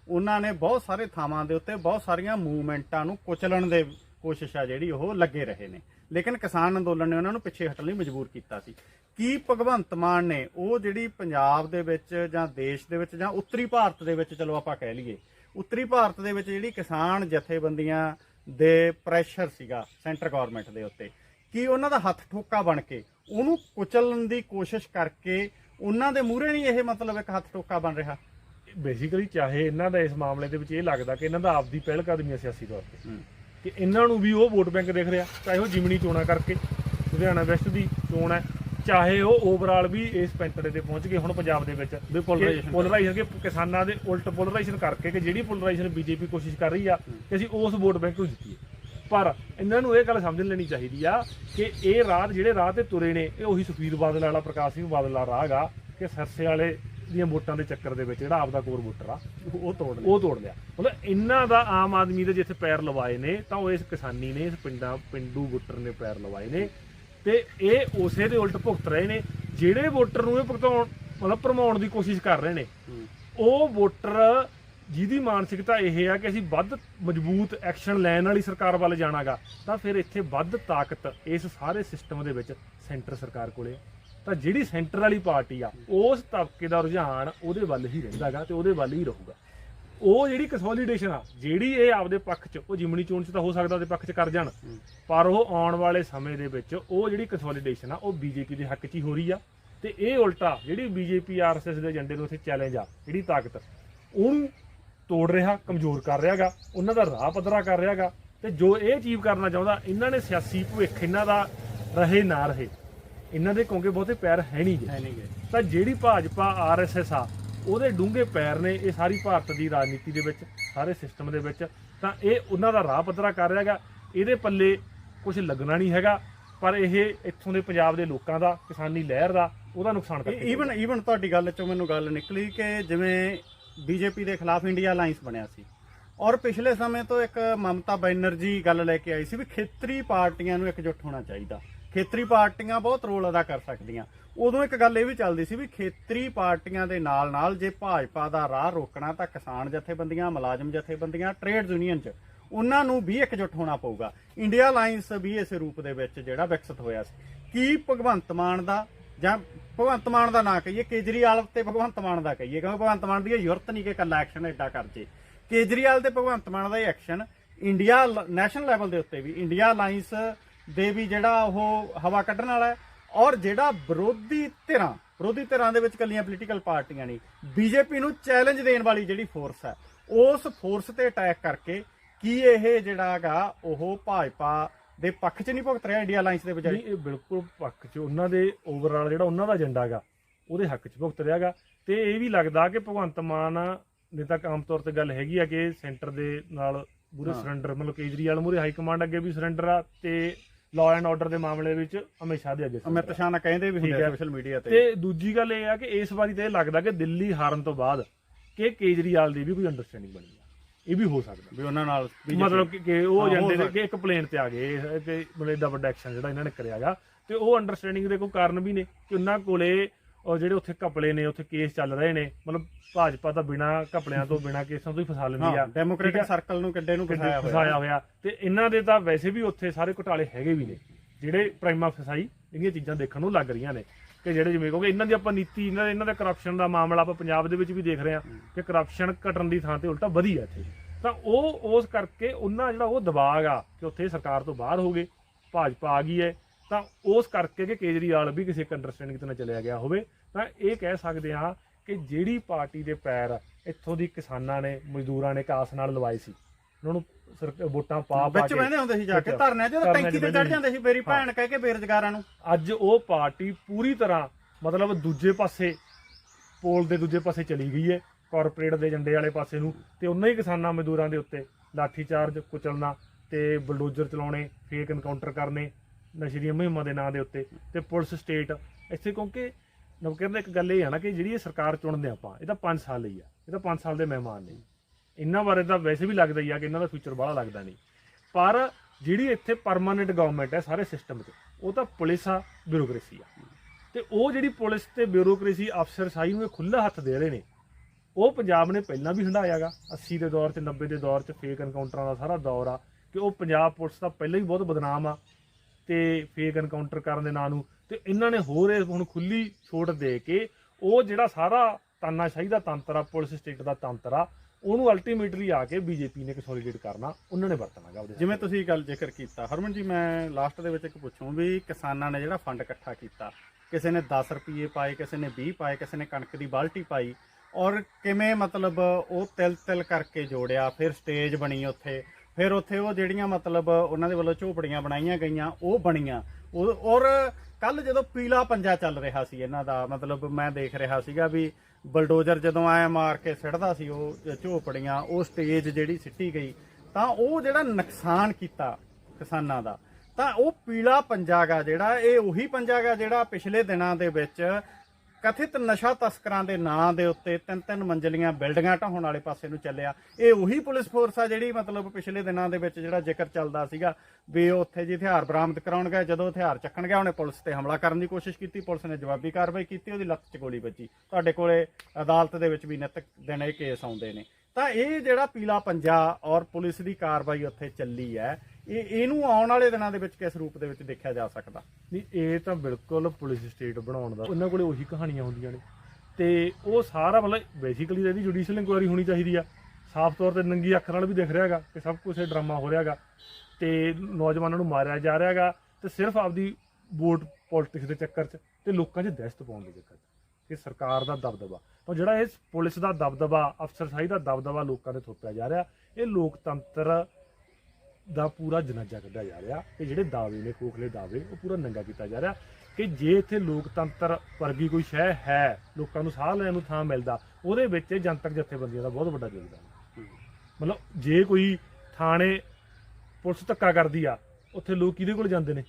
ਉਹਨਾਂ ਨੇ ਬਹੁਤ ਸਾਰੇ ਥਾਵਾਂ ਦੇ ਉੱਤੇ ਬਹੁਤ ਸਾਰੀਆਂ ਮੂਵਮੈਂਟਾਂ ਨੂੰ ਕੁਚਲਣ ਦੇ ਕੋਸ਼ਿਸ਼ ਆ ਜਿਹੜੀ ਉਹ ਲੱਗੇ ਰਹੇ ਨੇ। ਲੇਕਿਨ ਕਿਸਾਨ ਅੰਦੋਲਨ ਨੇ ਉਹਨਾਂ ਨੂੰ ਪਿੱਛੇ ਹਟਣ ਲਈ ਮਜਬੂਰ ਕੀਤਾ ਸੀ। ਕੀ ਭਗਵੰਤ ਮਾਨ ਨੇ ਉਹ ਜਿਹੜੀ ਪੰਜਾਬ ਦੇ ਵਿੱਚ ਜਾਂ ਦੇਸ਼ ਦੇ ਵਿੱਚ ਜਾਂ ਉੱਤਰੀ ਭਾਰਤ ਦੇ ਵਿੱਚ ਚਲੋ ਆਪਾਂ ਕਹਿ ਲਈਏ ਉੱਤਰੀ ਭਾਰਤ ਦੇ ਵਿੱਚ ਜਿਹੜੀ ਕਿਸਾਨ ਜਥੇਬੰਦੀਆਂ ਦੇ ਪ੍ਰੈਸ਼ਰ ਸੀਗਾ ਸੈਂਟਰ ਗਵਰਨਮੈਂਟ ਦੇ ਉੱਤੇ ਕੀ ਉਹਨਾਂ ਦਾ ਹੱਥ ਠੋਕਾ ਬਣ ਕੇ ਉਹਨੂੰ ਕੁਚਲਣ ਦੀ ਕੋਸ਼ਿਸ਼ ਕਰਕੇ ਉਹਨਾਂ ਦੇ ਮੂਹਰੇ ਨਹੀਂ ਇਹ ਮਤਲਬ ਇੱਕ ਹੱਥ ਠੋਕਾ ਬਣ ਰਿਹਾ? ਬੇਸਿਕਲੀ ਚਾਹੇ ਇਹਨਾਂ ਦਾ ਇਸ ਮਾਮਲੇ ਦੇ ਵਿੱਚ ਇਹ ਲੱਗਦਾ ਕਿ ਇਹਨਾਂ ਦਾ ਆਪਦੀ ਪਹਿਲ ਕਦਮੀ ਸਿਆਸੀ ਤੌਰ ਤੇ। ਕਿ ਇਹਨਾਂ ਨੂੰ ਵੀ ਉਹ ਵੋਟ ਬੈਂਕ ਦਿਖ ਰਿਹਾ ਚਾਹੇ ਉਹ ਜਿਮਣੀ ਚੋਣਾਂ ਕਰਕੇ ਲੁਧਿਆਣਾ ਵੈਸਟ ਦੀ ਚੋਣ ਹੈ ਚਾਹੇ ਉਹ ਓਵਰਆਲ ਵੀ ਇਸ ਪੈਂਤੜੇ ਤੇ ਪਹੁੰਚ ਗਏ ਹੁਣ ਪੰਜਾਬ ਦੇ ਵਿੱਚ। polarization ਪੋਲਰਾਈਜ਼ੇਸ਼ਨ ਕਿ ਕਿਸਾਨਾਂ ਦੇ ਉਲਟ ਪੋਲਰਾਈਜ਼ੇਸ਼ਨ ਕਰਕੇ ਕਿ ਜਿਹੜੀ ਪੋਲਰਾਈਜ਼ੇਸ਼ਨ ਬੀਜੇਪੀ ਕੋਸ਼ਿਸ਼ ਕਰ ਰਹੀ ਆ ਕਿ ਅਸੀਂ ਉਸ ਵੋਟ ਬੈਂਕ ਨੂੰ ਜਿੱਤੀਏ। ਪਰ ਇਹਨਾਂ ਨੂੰ ਇਹ ਗੱਲ ਸਮਝ ਲੈਣੀ ਚਾਹੀਦੀ ਆ ਕਿ ਇਹ ਰਾਹ ਜਿਹੜੇ ਰਾਹ ਤੇ ਤੁਰੇ ਨੇ ਇਹ ਉਹੀ ਸੁਖਬੀਰ ਬਾਦਲ ਵਾਲਾ ਪ੍ਰਕਾਸ਼ ਸਿੰਘ ਬਾਦਲ ਵਾਲਾ ਰਾਹ ਗਾ ਕਿ ਸਰਸੇ ਵਾਲੇ ਦੀਆਂ ਵੋਟਾਂ ਦੇ ਚੱਕਰ ਦੇ ਵਿੱਚ ਜਿਹੜਾ ਆਪਦਾ ਕੋਰ ਵੋਟਰ ਆ ਉਹ ਤੋੜ ਲਿਆ ਉਹ ਤੋੜ ਲਿਆ ਮਤਲਬ ਇਹਨਾਂ ਦਾ ਆਮ ਆਦਮੀ ਦੇ ਜਿੱਥੇ ਪੈਰ ਲਵਾਏ ਨੇ ਤਾਂ ਉਹ ਇਸ ਕਿਸਾਨੀ ਨੇ ਇਸ ਪਿੰਡਾਂ ਪਿੰਡੂ ਵੋਟਰ ਨੇ ਪੈਰ ਲਵਾਏ ਨੇ ਤੇ ਇਹ ਉਸੇ ਦੇ ਉਲਟ ਭੁਗਤ ਰਹੇ ਨੇ ਜਿਹੜੇ ਵੋਟਰ ਨੂੰ ਇਹ ਭੁਗਤਾਉਣ ਮਤਲਬ ਭਰਮਾਉਣ ਦੀ ਕੋਸ਼ਿਸ਼ ਕਰ ਰਹੇ ਨੇ। ਉਹ ਵੋਟਰ ਜਿਹਦੀ ਮਾਨਸਿਕਤਾ ਇਹ ਆ ਕਿ ਅਸੀਂ ਵੱਧ ਮਜ਼ਬੂਤ ਐਕਸ਼ਨ ਲੈਣ ਵਾਲੀ ਸਰਕਾਰ ਵੱਲ ਜਾਣਾਗਾ ਤਾਂ ਫਿਰ ਇੱਥੇ ਵੱਧ ਤਾਕਤ ਇਸ ਸਾਰੇ ਸਿਸਟਮ ਦੇ ਵਿੱਚ ਸੈਂਟਰ ਸਰਕਾਰ ਕੋਲੇ। ਤਾਂ ਜਿਹੜੀ ਸੈਂਟਰ ਵਾਲੀ ਪਾਰਟੀ ਆ ਉਸ ਤਬਕੇ ਦਾ ਰੁਝਾਨ ਉਹਦੇ ਵੱਲ ਹੀ ਰਹਿੰਦਾਗਾ ਤੇ ਉਹਦੇ ਵੱਲ ਹੀ ਰਹੂਗਾ। ਉਹ ਜਿਹੜੀ ਕੰਸੋਲੀਡੇਸ਼ਨ ਆ ਜਿਹੜੀ ਇਹ ਆਪਦੇ ਪੱਖ 'ਚ ਉਹ ਜਿਮਣੀ ਚੋਣ 'ਚ ਤਾਂ ਹੋ ਸਕਦਾ ਉਹਦੇ ਪੱਖ 'ਚ ਕਰ ਜਾਣ। ਪਰ ਉਹ ਆਉਣ ਵਾਲੇ ਸਮੇਂ ਦੇ ਵਿੱਚ ਉਹ ਜਿਹੜੀ ਕੰਸੋਲੀਡੇਸ਼ਨ ਆ ਉਹ ਬੀਜੇਪੀ ਦੇ ਹੱਕ 'ਚ ਹੀ ਹੋ ਰਹੀ ਆ। ਤੇ ਇਹ ਉਲਟਾ ਜਿਹੜੀ ਬੀਜੇਪੀ ਆਰਐਸਐਸ ਦੇ ਏਜੰਡੇ ਨੂੰ ਉੱਥੇ ਚੈਲੰਜ ਆ ਜਿਹੜੀ ਤਾਕਤ ਉਹਨੂੰ ਤੋੜ ਰਿਹਾ ਕਮਜ਼ੋਰ ਕਰ ਰਿਹਾਗਾ ਉਹਨਾਂ ਦਾ ਰਾਹ ਪੱਧਰਾ ਕਰ ਰਿਹਾਗਾ ਤੇ ਜੋ ਇਹ ਅਚੀਵ ਕਰਨਾ ਚਾਹੁੰਦਾ ਇਹਨਾਂ ਨੇ ਸਿਆਸੀ ਭਵਿੱਖ ਇਹਨਾਂ ਦਾ ਰਹੇ ਨਾ ਰਹੇ। ਇਹਨਾਂ ਦੇ ਕਿਉਂਕਿ ਬਹੁਤੇ ਪੈਰ ਹੈ ਨਹੀਂ ਗੇ ਹੈ ਨਹੀਂ ਗੇ ਤਾਂ ਜਿਹੜੀ ਭਾਜਪਾ ਆਰਐਸਐਸ ਆ ਉਹਦੇ ਡੂੰਘੇ ਪੈਰ ਨੇ ਇਹ ਸਾਰੀ ਭਾਰਤ ਦੀ ਰਾਜਨੀਤੀ ਦੇ ਵਿੱਚ ਸਾਰੇ ਸਿਸਟਮ ਦੇ ਵਿੱਚ ਤਾਂ ਇਹ ਉਹਨਾਂ ਦਾ ਰਾਹ ਪੱਧਰਾ ਕਰ ਰਿਹਾ ਹੈਗਾ। ਇਹਦੇ ਪੱਲੇ ਕੁਝ ਲੱਗਣਾ ਨਹੀਂ ਹੈਗਾ ਪਰ ਇਹ ਇੱਥੋਂ ਦੇ ਪੰਜਾਬ ਦੇ ਲੋਕਾਂ ਦਾ ਕਿਸਾਨੀ ਲਹਿਰ ਦਾ ਉਹਦਾ ਨੁਕਸਾਨ ਕਰਕੇ ਈਵਨ ਈਵਨ ਤੁਹਾਡੀ ਗੱਲ ਚੋਂ ਮੈਨੂੰ ਗੱਲ ਨਿਕਲੀ ਕਿ ਜਿਵੇਂ ਬੀਜੇਪੀ ਦੇ ਖਿਲਾਫ ਇੰਡੀਆ ਅਲਾਈਅੰਸ ਬਣਿਆ ਸੀ। ਔਰ ਪਿਛਲੇ ਸਮੇਂ ਤੋਂ ਇੱਕ ਮਮਤਾ ਬੈਨਰਜੀ ਗੱਲ ਲੈ ਕੇ ਆਈ ਸੀ ਵੀ ਖੇਤਰੀ ਪਾਰਟੀਆਂ ਨੂੰ ਇਕਜੁੱਟ ਹੋਣਾ ਚਾਹੀਦਾ। ਖੇਤਰੀ ਪਾਰਟੀਆਂ ਬਹੁਤ ਰੋਲ ਅਦਾ ਕਰ ਸਕਦੀਆਂ। ਉਦੋਂ ਇੱਕ ਗੱਲ ਇਹ ਵੀ ਚੱਲਦੀ ਸੀ ਵੀ ਖੇਤਰੀ ਪਾਰਟੀਆਂ ਦੇ ਨਾਲ ਨਾਲ ਜੇ ਭਾਜਪਾ ਦਾ ਰਾਹ ਰੋਕਣਾ ਤਾਂ ਕਿਸਾਨ ਜਥੇਬੰਦੀਆਂ, ਮੁਲਾਜ਼ਮ ਜਥੇਬੰਦੀਆਂ ਟ੍ਰੇਡ ਯੂਨੀਅਨ 'ਚ ਉਹਨਾਂ ਨੂੰ ਵੀ ਇਕਜੁੱਟ ਹੋਣਾ ਪਊਗਾ। ਇੰਡੀਆ ਅਲਾਈਅੰਸ ਵੀ ਇਸ ਰੂਪ ਦੇ ਵਿੱਚ ਜਿਹੜਾ ਵਿਕਸਿਤ ਹੋਇਆ ਸੀ। ਕੀ ਭਗਵੰਤ ਮਾਨ ਦਾ ਜਾਂ ਭਗਵੰਤ ਮਾਨ ਦਾ ਨਾਂ ਕਹੀਏ, ਕੇਜਰੀਵਾਲ ਤੇ ਭਗਵੰਤ ਮਾਨ ਦਾ ਕਹੀਏ, ਕਿਉਂਕਿ ਭਗਵੰਤ ਮਾਨ ਦੀ ਇਹ ਜ਼ਰੂਰਤ ਨਹੀਂ ਕਿ ਇਕੱਲਾ ਐਕਸ਼ਨ ਐਡਾ ਕਰ ਜੇ। ਕੇਜਰੀਵਾਲ ਤੇ ਭਗਵੰਤ ਮਾਨ ਦਾ ਇਹ ਐਕਸ਼ਨ ਇੰਡੀਆ ਨੈਸ਼ਨਲ ਲੈਵਲ ਦੇ ਉੱਤੇ ਵੀ, ਇੰਡੀਆ ਅਲਾਈਅੰਸ ਦੇ ਵੀ ਜਿਹੜਾ ਉਹ ਹਵਾ ਕੱਢਣ ਵਾਲਾ ਹੈ। ਔਰ ਜਿਹੜਾ ਵਿਰੋਧੀ ਧਿਰਾਂ ਵਿਰੋਧੀ ਧਿਰਾਂ ਦੇ ਵਿੱਚ ਕੱਲੀਆਂ ਪੋਲੀਟੀਕਲ ਪਾਰਟੀਆਂ ਨਹੀਂ ਬੀਜੇਪੀ ਨੂੰ ਚੈਲੰਜ ਦੇਣ ਵਾਲੀ ਜਿਹੜੀ ਫੋਰਸ ਹੈ ਉਸ ਫੋਰਸ ਤੇ ਅਟੈਕ ਕਰਕੇ ਕੀ ਇਹ ਜਿਹੜਾ ਹੈਗਾ ਉਹ ਭਾਜਪਾ ਦੇ ਪੱਖ 'ਚ ਨਹੀਂ ਭੁਗਤ ਰਿਹਾ ਇੰਡੀਆ ਅਲਾਈਅੰਸ ਦੇ ਨਹੀਂ ਇਹ ਬਿਲਕੁਲ ਪੱਖ 'ਚ ਉਹਨਾਂ ਦੇ ਓਵਰਆਲ ਜਿਹੜਾ ਉਹਨਾਂ ਦਾ ਏਜੰਡਾ ਹੈਗਾ ਉਹਦੇ ਹੱਕ 'ਚ ਭੁਗਤ ਰਿਹਾਗਾ। ਤੇ ਇਹ ਵੀ ਲੱਗਦਾ ਕਿ ਭਗਵੰਤ ਮਾਨ ਨੇ ਤਾਂ ਆਮ ਤੌਰ ਤੇ ਗੱਲ ਹੈਗੀ ਆ ਕਿ ਸੈਂਟਰ ਦੇ ਨਾਲ ਪੂਰੇ। ਸਰੈਂਡਰ ਮਤਲਬ ਕੇਜਰੀਵਾਲ ਮੂਰੇ ਹਾਈ ਕਮਾਂਡ ਅੱਗੇ ਵੀ ਸਰੈਂਡਰ ਆ ਤੇ ਲਾਅ ਐਂਡ ਆਰਡਰ ਦੇ ਮਾਮਲੇ ਵਿੱਚ ਹਮੇਸ਼ਾ ਦੇ ਅੱਗੇ ਅਮਿਤ ਸ਼ਾਹ ਨਾਲ ਕਹਿੰਦੇ ਵੀ ਹੁੰਦੇ। ਸੋਸ਼ਲ ਮੀਡੀਆ ਤੇ। ਤੇ ਦੂਜੀ ਗੱਲ ਇਹ ਆ ਕਿ ਇਸ ਵਾਰੀ ਤਾਂ ਲੱਗਦਾ ਕਿ ਦਿੱਲੀ ਹਾਰਨ ਤੋਂ ਬਾਅਦ ਕਿ ਕੇਜਰੀਵਾਲ ਦੀ ਵੀ ਕੋਈ ਅੰਡਰਸਟੈਂਡਿੰਗ ਬਣੀ ਆ। ਇਹ ਵੀ ਹੋ ਸਕਦਾ। ਵੀ ਉਹਨਾਂ ਨਾਲ ਮਤਲਬ ਕਿ- ਕਿ ਉਹ ਹਾਂ, ਹੋ ਏਜੰਡੇ ਦੇ ਸਕਦਾ। ਕਿ ਇੱਕ ਪਲੇਨ ਤੇ ਆ ਗਏ ਤੇ ਮਤਲਬ ਏਡਾ ਵੱਡਾ ਐਕਸ਼ਨ ਜਿਹੜਾ ਇਹਨਾਂ ਨੇ ਕਰਿਆਗਾ ਤੇ ਉਹ ਅੰਡਰਸਟੈਂਡਿੰਗ ਦੇ ਕੋਈ ਕਾਰਨ ਵੀ ਨੇ ਕਿ ਉਹਨਾਂ ਕੋਲੇ ਉਹ ਜਿਹੜੇ ਉੱਥੇ ਕਪਲੇ ਨੇ ਉੱਥੇ ਕੇਸ ਚੱਲ ਰਹੇ ਨੇ ਮਤਲਬ ਭਾਜਪਾ ਤਾਂ ਬਿਨਾ ਕਪਲਿਆਂ ਤੋਂ ਬਿਨਾ ਕੇਸਾਂ ਤੋਂ ਹੀ ਫਸਾ ਲੈਂਦੀ ਆ। ਡੈਮੋਕ੍ਰੈਟਿਕ। ਸਰਕਲ ਨੂੰ ਕਿੱਡੇ ਨੂੰ ਫਸਾਇਆ ਹੋਇਆ। ਤੇ ਇਹਨਾਂ ਦੇ ਤਾਂ ਵੈਸੇ ਵੀ ਉੱਥੇ ਸਾਰੇ ਘੁਟਾਲੇ ਹੈਗੇ ਵੀ ਨੇ ਜਿਹੜੇ ਪ੍ਰਾਈਮਾ ਫਸਾਈ ਜਿਹੜੀਆਂ ਚੀਜ਼ਾਂ ਦੇਖਣ ਨੂੰ ਲੱਗ ਰਹੀਆਂ ਨੇ। ਕਿ ਜਿਹੜੇ ਜਿਵੇਂ ਕਿਉਂਕਿ ਇਹਨਾਂ ਦੀ ਆਪਾਂ ਨੀਤੀ ਇਹਨਾਂ ਇਹਨਾਂ ਦਾ ਕਰਪਸ਼ਨ ਦਾ ਮਾਮਲਾ ਆਪਾਂ ਪੰਜਾਬ ਦੇ ਵਿੱਚ ਵੀ ਦੇਖ ਰਹੇ ਹਾਂ ਕਿ ਕਰਪਸ਼ਨ ਘਟਣ ਦੀ ਥਾਂ ਤੇ ਉਲਟਾ ਵਧੀ ਆ ਇੱਥੇ। ਤਾਂ ਉਹ ਉਸ ਕਰਕੇ ਉਹਨਾਂ ਜਿਹੜਾ ਉਹ ਦਬਾਅ ਆ ਕਿ ਉੱਥੇ ਸਰਕਾਰ ਤੋਂ ਬਾਹਰ ਹੋ ਗਏ ਭਾਜਪਾ ਆ ਗਈ ਹੈ। ਤਾਂ ਉਸ ਕਰਕੇ ਕਿ ਕੇਜਰੀਵਾਲ ਵੀ ਕਿਸੇ ਅੰਡਰਸਟੈਂਡਿੰਗ ਤੇ ਨਾ ਚਲਿਆ ਗਿਆ ਹੋਵੇ ਤਾਂ ਇਹ ਕਹਿ ਸਕਦੇ ਹਾਂ ਕਿ ਜਿਹੜੀ ਪਾਰਟੀ ਦੇ ਪੈਰ ਇੱਥੋਂ ਦੀ ਕਿਸਾਨਾਂ ਨੇ ਮਜ਼ਦੂਰਾਂ ਨੇ ਕਾਸ ਨਾਲ ਲਵਾਏ ਸੀ ਉਹਨਾਂ ਨੂੰ ਸਰਕ- ਵੋਟਾਂ ਪਾ ਪਾ ਵਿੱਚ ਕੇ ਬਹਿੰਦੇ ਹੁੰਦੇ ਸੀ ਜਾ ਕੇ ਵਿੱਚ 'ਚ ਤਾਂ ਟੈਂਕੀ ਤੇ ਚੜ ਜਾਂਦੇ ਸੀ ਮੇਰੀ ਭੈਣ ਕਹਿ ਕੇ ਬੇਰੁਜ਼ਗਾਰਾਂ ਨੂੰ। ਅੱਜ ਉਹ ਪਾਰਟੀ ਪੂਰੀ ਤਰ੍ਹਾਂ ਮਤਲਬ ਦੂਜੇ ਪਾਸੇ ਪੋਲ ਦੇ ਦੂਜੇ ਪਾਸੇ ਚਲੀ ਗਈ ਹੈ ਕਾਰਪੋਰੇਟ ਦੇ ਝੰਡੇ ਵਾਲੇ ਪਾਸੇ ਨੂੰ ਤੇ ਉਹਨਾਂ ਹੀ ਕਿਸਾਨਾਂ ਮਜ਼ਦੂਰਾਂ ਦੇ ਉੱਤੇ ਲਾਠੀ ਚਾਰਜ ਕੁਚਲਣਾ ਤੇ ਬਲਡੋਜ਼ਰ ਚਲਾਉਣੇ ਫੇਕ ਐਨਕਾਊਂਟਰ ਕਰਨੇ ਨਸ਼ੇ ਮੁਹਿੰਮਾਂ ਦੇ ਨਾਂ ਦੇ ਉੱਤੇ ਤੇ ਪੁਲਿਸ ਸਟੇਟ ਇੱਥੇ ਕਿਉਂਕਿ ਨਵਕਰ ਦਾ ਇੱਕ ਗੱਲ ਇਹ ਆ ਨਾ ਕਿ ਜਿਹੜੀ ਇਹ ਸਰਕਾਰ ਚੁਣਦੇ ਆਪਾਂ, ਇਹ ਤਾਂ 5 ਸਾਲ ਲਈ ਆ, ਇਹ ਤਾਂ 5 ਸਾਲ ਦੇ ਮਹਿਮਾਨ ਨੇ। ਇਹਨਾਂ ਬਾਰੇ ਤਾਂ ਵੈਸੇ ਵੀ ਲੱਗਦਾ ਹੀ ਆ ਕਿ ਇਹਨਾਂ ਦਾ ਫਿਊਚਰ ਬਾਹਲਾ ਲੱਗਦਾ ਨਹੀਂ। ਪਰ ਜਿਹੜੀ ਇੱਥੇ ਪਰਮਾਨੈਂਟ ਗਵਰਨਮੈਂਟ ਹੈ ਸਾਰੇ ਸਿਸਟਮ 'ਚ, ਉਹ ਤਾਂ ਪੁਲਿਸ ਆ ਬਿਊਰੋਕ੍ਰੇਸੀ ਆ। ਤੇ ਉਹ ਜਿਹੜੀ ਪੁਲਿਸ ਤੇ ਬਿਊਰੋਕ੍ਰੇਸੀ ਅਫਸਰਸ਼ਾਹੀ ਨੂੰ ਇਹ ਖੁੱਲਾ ਹੱਥ ਦੇ ਰਹੇ ਨੇ, ਉਹ ਪੰਜਾਬ ਨੇ ਪਹਿਲਾਂ ਵੀ ਹੰਡਾਇਆਗਾ 80 ਦੇ ਦੌਰ 'ਚ 90 ਦੇ ਦੌਰ 'ਚ ਫੇਕ ਐਨਕਾਊਂਟਰਾਂ ਦਾ ਸਾਰਾ ਦੌਰ ਆ, ਕਿ ਉਹ ਪੰਜਾਬ ਪੁਲਿਸ ਦਾ ਪਹਿਲਾਂ ਹੀ ਬਹੁਤ ਬਦਨਾਮ ਆ ਤੇ ਫੇਕ ਐਨਕਾਊਂਟਰ ਕਰਨ ਦੇ ਨਾਂ ਨੂੰ। ਤੇ ਇਹਨਾਂ ਨੇ ਹੋਰ ਇਹ ਹੁਣ ਖੁੱਲੀ ਛੋਟ ਦੇ ਕੇ ਉਹ ਜਿਹੜਾ ਸਾਰਾ ਤਾਨਾਸ਼ਾਹੀ ਦਾ ਤੰਤਰ ਆ ਪੁਲਿਸ ਸਟੇਟ ਦਾ ਤੰਤਰ ਆ ਉਹਨੂੰ ਅਲਟੀਮੇਟਲੀ ਆ ਕੇ ਬੀਜੇਪੀ ਨੇ ਕੰਸੋਲੀਡੇਟ ਕਰਨਾ ਉਹਨਾਂ ਨੇ ਵਰਤਣਾਗਾ ਉਹਦੇ ਜਿਵੇਂ ਤੁਸੀਂ ਗੱਲ ਜ਼ਿਕਰ ਕੀਤਾ ਹਰਮਨ ਜੀ ਮੈਂ ਲਾਸਟ ਦੇ ਵਿੱਚ ਇੱਕ ਪੁੱਛੂੰ ਵੀ ਕਿਸਾਨਾਂ ਨੇ ਜਿਹੜਾ ਫੰਡ ਇਕੱਠਾ ਕੀਤਾ ਕਿਸੇ ਨੇ 10 ਰੁਪਏ ਪਾਏ ਕਿਸੇ ਨੇ 20 ਪਾਏ ਕਿਸੇ ਨੇ ਕਣਕ ਦੀ ਬਾਲਟੀ ਪਾਈ ਔਰ ਕਿਵੇਂ ਮਤਲਬ ਉਹ ਤਿਲ ਤਿਲ ਕਰਕੇ ਜੋੜਿਆ ਫਿਰ ਸਟੇਜ ਬਣੀ ਉੱਥੇ ਫਿਰ ਉੱਥੇ ਉਹ ਜਿਹੜੀਆਂ ਮਤਲਬ ਉਹਨਾਂ ਦੇ ਵੱਲੋਂ ਝੋਪੜੀਆਂ ਬਣਾਈਆਂ ਗਈਆਂ, ਉਹ ਬਣੀਆਂ। ਉਹ- ਔਰ ਕੱਲ ਜਦੋਂ ਪੀਲਾ ਪੰਜਾ ਚੱਲ ਰਿਹਾ ਸੀ ਇਹਨਾਂ ਦਾ, ਮਤਲਬ ਮੈਂ ਦੇਖ ਰਿਹਾ ਸੀਗਾ ਵੀ ਬਲਡੋਜ਼ਰ ਜਦੋਂ ਆਇਆ ਮਾਰ ਕੇ ਸਿੱਟਦਾ ਸੀ ਉਹ ਝੋਪੜੀਆਂ, ਉਹ ਸਟੇਜ ਜਿਹੜੀ ਸਿੱਟੀ ਗਈ, ਤਾਂ ਉਹ ਜਿਹੜਾ ਨੁਕਸਾਨ ਕੀਤਾ ਕਿਸਾਨਾਂ ਦਾ, ਤਾਂ ਉਹ ਪੀਲਾ ਪੰਜਾਗਾ ਜਿਹੜਾ, ਇਹ ਉਹੀ ਪੰਜਾਗਾ ਜਿਹੜਾ ਪਿਛਲੇ ਦਿਨਾਂ ਦੇ ਵਿੱਚ ਕਥਿਤ ਨਸ਼ਾ ਤਸਕਰਾਂ ਦੇ ਨਾਂ ਦੇ ਉੱਤੇ ਤਿੰਨ ਤਿੰਨ ਮੰਜ਼ਲੀਆਂ ਬਿਲਡਿੰਗਾਂ ਢਾਹੁਣ ਵਾਲੇ ਪਾਸੇ ਨੂੰ ਚੱਲਿਆ। ਇਹ ਉਹੀ ਪੁਲਿਸ ਫੋਰਸ ਆ ਜਿਹੜੀ ਮਤਲਬ ਪਿਛਲੇ ਦਿਨਾਂ ਦੇ ਵਿੱਚ ਜਿਹੜਾ ਜ਼ਿਕਰ ਚੱਲਦਾ ਸੀਗਾ ਵੀ ਉਹ ਉੱਥੇ ਜੀ ਹਥਿਆਰ ਬਰਾਮਦ ਕਰਾਉਣ ਗਏ। ਜਦੋਂ ਹਥਿਆਰ ਚੱਕਣ ਗਿਆ, ਉਹਨੇ ਪੁਲਿਸ ਤੇ ਹਮਲਾ ਕਰਨ ਦੀ ਕੋਸ਼ਿਸ਼ ਕੀਤੀ। ਪੁਲਿਸ ਨੇ ਜਵਾਬੀ ਕਾਰਵਾਈ ਕੀਤੀ, ਉਹਦੀ ਲੱਤ 'ਚ ਗੋਲੀ ਵੱਜੀ। ਤੁਹਾਡੇ ਕੋਲੇ ਅਦਾਲਤ ਦੇ ਵਿੱਚ ਵੀ ਨਿਤ ਦਿਨ ਇਹ ਕੇਸ ਆਉਂਦੇ ਨੇ। ਤਾਂ ਇਹ ਜਿਹੜਾ ਪੀਲਾ ਪੰਜਾ ਔਰ ਪੁਲਿਸ ਦੀ ਕਾਰਵਾਈ ਉੱਥੇ ਚੱਲੀ ਹੈ, ਇਹ ਇਹਨੂੰ ਆਉਣ ਵਾਲੇ ਦਿਨਾਂ ਦੇ ਵਿੱਚ ਕਿਸ ਰੂਪ ਦੇ ਵਿੱਚ ਦੇਖਿਆ ਜਾ ਸਕਦਾ? ਨਹੀਂ, ਇਹ ਤਾਂ ਬਿਲਕੁਲ ਪੁਲਿਸ ਸਟੇਟ ਬਣਾਉਣ ਦਾ, ਉਹਨਾਂ ਕੋਲੇ ਉਹੀ ਕਹਾਣੀਆਂ ਹੁੰਦੀਆਂ ਨੇ। ਤੇ ਉਹ ਸਾਰਾ ਮਤਲਬ ਬੇਸਿਕਲੀ ਇਹਦੀ ਜੁਡੀਸ਼ੀਅਲ ਇਨਕੁਆਇਰੀ ਹੋਣੀ ਚਾਹੀਦੀ ਆ। ਸਾਫ਼ ਤੌਰ ਤੇ ਨੰਗੀ ਅੱਖ ਨਾਲ ਵੀ ਦਿਖ ਰਿਹਾਗਾ ਕਿ ਸਭ ਕੁਝ ਇਹ ਡਰਾਮਾ ਹੋ ਰਿਹਾਗਾ ਤੇ ਨੌਜਵਾਨਾਂ ਨੂੰ ਮਾਰਿਆ ਜਾ ਰਿਹਾਗਾ ਤੇ ਸਿਰਫ ਆਪਦੀ ਵੋਟ ਪੋਲਿਟਿਕਸ ਦੇ ਚੱਕਰ 'ਚ ਤੇ ਲੋਕਾਂ 'ਚ ਦਹਿਸ਼ਤ ਪਾਉਣ ਦੇ ਚੱਕਰ 'ਚ। ਕਿ ਸਰਕਾਰ ਦਾ ਦਬਦਬਾ। ਤਾਂ ਜਿਹੜਾ ਇਹ ਪੁਲਿਸ ਦਾ ਦਬਦਬਾ, ਅਫਸਰਸ਼ਾਹੀ ਦਾ ਦਬਦਬਾ ਲੋਕਾਂ 'ਤੇ ਥੋਪਿਆ ਜਾ ਰਿਹਾ, ਇਹ ਲੋਕਤੰਤਰ ਦਾ ਪੂਰਾ ਜਨਾਜ਼ਾ ਕੱਢਿਆ ਜਾ ਰਿਹਾ। ਕਿ ਜਿਹੜੇ ਦਾਅਵੇ ਨੇ, ਖੋਖਲੇ ਦਾਅਵੇ, ਉਹ ਪੂਰਾ ਨੰਗਾ ਕੀਤਾ ਜਾ ਰਿਹਾ ਕਿ ਜੇ ਇੱਥੇ ਲੋਕਤੰਤਰ ਵਰਗੀ ਕੋਈ ਸ਼ੈ ਹੈ, ਲੋਕਾਂ ਨੂੰ ਸਾਹ ਲੈਣ ਨੂੰ ਥਾਂ ਮਿਲਦਾ, ਉਹਦੇ ਵਿੱਚ ਇਹ ਜਨਤਕ ਜਥੇਬੰਦੀਆਂ ਦਾ ਬਹੁਤ ਵੱਡਾ ਯੋਗਦਾਨ ਮਤਲਬ ਜੇ ਕੋਈ ਥਾਣੇ ਪੁਲਿਸ ਧੱਕਾ ਕਰਦੀ ਆ, ਉੱਥੇ ਲੋਕ ਕਿਹਦੇ ਕੋਲ ਜਾਂਦੇ ਨੇ?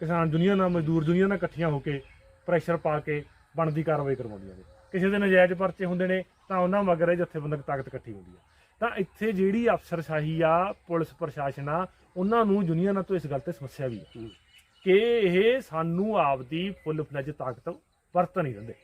ਕਿਸਾਨ ਦੁਨੀਆ ਨਾਲ ਮਜ਼ਦੂਰ ਦੁਨੀਆ ਨਾਲ ਇਕੱਠੀਆਂ ਹੋ ਕੇ ਪ੍ਰੈਸ਼ਰ ਪਾ ਕੇ ਬਣਦੀ ਕਾਰਵਾਈ ਕਰਵਾਉਂਦੀਆਂ ਨੇ। ਕਿਸੇ ਦੇ ਨਜਾਇਜ਼ ਪਰਚੇ ਹੁੰਦੇ ਨੇ ਤਾਂ ਉਹਨਾਂ ਮਗਰ ਇਹ ਜਥੇਬੰਦਕ ਤਾਕਤ ਇਕੱਠੀ ਹੁੰਦੀ ਆ। ਤਾਂ ਇੱਥੇ ਜਿਹੜੀ ਅਫਸਰਸ਼ਾਹੀ ਆ ਪੁਲਿਸ ਪ੍ਰਸ਼ਾਸਨ ਆ ਉਹਨਾਂ ਨੂੰ ਯੂਨੀਅਨਾਂ ਤੋਂ ਇਸ ਗੱਲ ਤੇ ਸਮੱਸਿਆ ਵੀ ਹੈ। ਕਿ ਇਹ ਸਾਨੂੰ ਆਪਦੀ ਫੁੱਲ ਫਲੈਜ ਤਾਕਤ ਵਰਤ ਨਹੀਂ ਦਿੰਦੇ।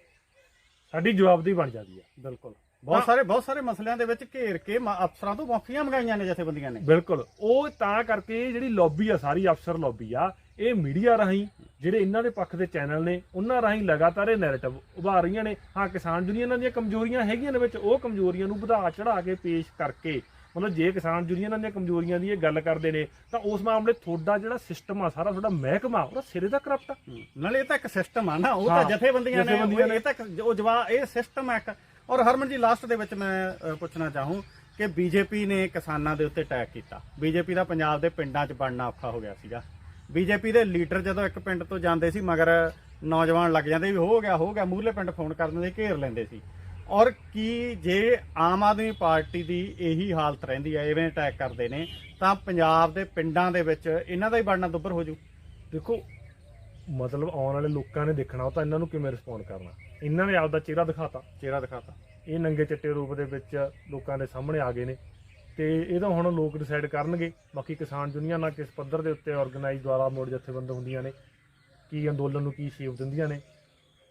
ਸਾਡੀ ਜਵਾਬਦੇਹੀ ਬਣ ਜਾਂਦੀ ਆ। ਬਿਲਕੁਲ। ਬਹੁਤ ਸਾਰੇ ਬਹੁਤ ਸਾਰੇ ਮਸਲਿਆਂ ਦੇ ਵਿੱਚ ਘੇਰ ਕੇ ਅਫਸਰਾਂ ਤੋਂ ਮਾਫੀਆਂ ਮੰਗਾਈਆਂ ਨੇ ਜਥੇਬੰਦੀਆਂ ਨੇ। ਬਿਲਕੁਲ। ਉਹ ਤਾਂ ਕਰਕੇ ਜਿਹੜੀ ਲੌਬੀ ਆ ਸਾਰੀ ਅਫਸਰ ਲੌਬੀ ਆ ਇਹ ਮੀਡੀਆ ਰਾਹੀਂ ਜਿਹੜੇ ਇਹਨਾਂ ਦੇ ਪੱਖ ਦੇ ਚੈਨਲ ਨੇ ਉਹਨਾਂ ਰਾਹੀਂ ਲਗਾਤਾਰ ਇਹ ਨੈਰੇਟਿਵ ਉਭਾਰ ਰਹੀਆਂ ਨੇ। ਹਾਂ ਕਿਸਾਨ ਯੂਨੀਅਨਾਂ ਦੀਆਂ ਕਮਜ਼ੋਰੀਆਂ ਹੈਗੀਆਂ ਨੇ ਵਿੱਚ ਉਹ ਕਮਜ਼ੋਰੀਆਂ ਨੂੰ ਵਧਾ ਚੜਾ ਕੇ ਪੇਸ਼ ਕਰਕੇ ਮਤਲਬ ਜੇ ਕਿਸਾਨ ਯੂਨੀਅਨਾਂ ਦੀਆਂ ਕਮਜ਼ੋਰੀਆਂ ਦੀ ਇਹ ਗੱਲ ਕਰਦੇ ਨੇ ਤਾਂ ਉਸ ਮਾਮਲੇ ਤੁਹਾਡਾ ਜਿਹੜਾ ਸਿਸਟਮ ਆ ਸਾਰਾ ਤੁਹਾਡਾ ਮਹਿਕਮਾ ਉਹਦਾ ਸਿਰੇ ਦਾ ਕਰਪਟ ਆ। ਨਾਲੇ ਇਹ ਤਾਂ ਇੱਕ ਸਿਸਟਮ ਆ ਨਾ ਉਹ ਤਾਂ ਜਥੇਬੰਦੀਆਂ ਨੇ ਇਹ ਤਾਂ ਉਹ ਜਵਾ ਇਹ ਸਿਸਟਮ ਹੈ ਇੱਕ। ਔਰ ਹਰਮਨ ਜੀ ਲਾਸਟ ਦੇ ਵਿੱਚ ਮੈਂ ਪੁੱਛਣਾ ਚਾਹੂੰ ਕਿ ਬੀਜੇਪੀ ਨੇ ਕਿਸਾਨਾਂ ਦੇ ਉੱਤੇ ਅਟੈਕ ਕੀਤਾ। ਬੀਜੇਪੀ ਦਾ ਪੰਜਾਬ ਦੇ ਪਿੰਡਾਂ 'ਚ ਬਣਨਾ ਔਖਾ ਹੋ ਗਿਆ ਸੀਗਾ। ਬੀਜੇਪੀ ਦੇ ਲੀਡਰ ਜਦੋਂ ਇੱਕ ਪਿੰਡ ਤੋਂ ਜਾਂਦੇ ਸੀ ਮਗਰ ਨੌਜਵਾਨ ਲੱਗ ਜਾਂਦੇ ਵੀ ਹੋ ਗਿਆ ਹੋ ਗਿਆ ਮੂਹਰਲੇ ਪਿੰਡ ਫੋਨ ਕਰ ਦਿੰਦੇ ਘੇਰ ਲੈਂਦੇ ਸੀ। ਔਰ ਕੀ ਜੇ ਆਮ ਆਦਮੀ ਪਾਰਟੀ ਦੀ ਇਹੀ ਹਾਲਤ ਰਹਿੰਦੀ ਹੈ ਐਵੇਂ ਅਟੈਕ ਕਰਦੇ ਨੇ ਤਾਂ ਪੰਜਾਬ ਦੇ ਪਿੰਡਾਂ ਦੇ ਵਿੱਚ ਇਹਨਾਂ ਦਾ ਹੀ ਬਣਨਾ ਦੁੱਬਰ ਹੋ ਜੂ। ਦੇਖੋ ਮਤਲਬ ਆਉਣ ਵਾਲੇ ਲੋਕਾਂ ਨੇ ਦੇਖਣਾ ਉਹ ਤਾਂ ਇਹਨਾਂ ਨੂੰ ਕਿਵੇਂ ਰਿਸਪੌਂਡ ਕਰਨਾ? ਇਹਨਾਂ ਨੇ ਆਪਦਾ ਚਿਹਰਾ ਦਿਖਾਤਾ। ਚਿਹਰਾ ਦਿਖਾਤਾ। ਇਹ ਨੰਗੇ ਚਿੱਟੇ ਰੂਪ ਦੇ ਵਿੱਚ ਲੋਕਾਂ ਦੇ ਸਾਹਮਣੇ ਆ ਗਏ ਨੇ। ਤੇ ਇਹ ਤਾਂ ਹੁਣ ਲੋਕ ਡਿਸਾਈਡ ਕਰਨਗੇ। ਬਾਕੀ ਕਿਸਾਨ ਦੁਨੀਆ ਨਾਲ ਕਿਸ ਪੱਧਰ ਦੇ ਉੱਤੇ ਆਰਗੇਨਾਈਜ਼ ਦੁਆਰਾ ਮੋੜ ਜਥੇਬੰਦ ਹੁੰਦੀਆਂ ਨੇ, ਕੀ ਅੰਦੋਲਨ ਨੂੰ ਕੀ ਸ਼ੇਪ ਦਿੰਦੀਆਂ ਨੇ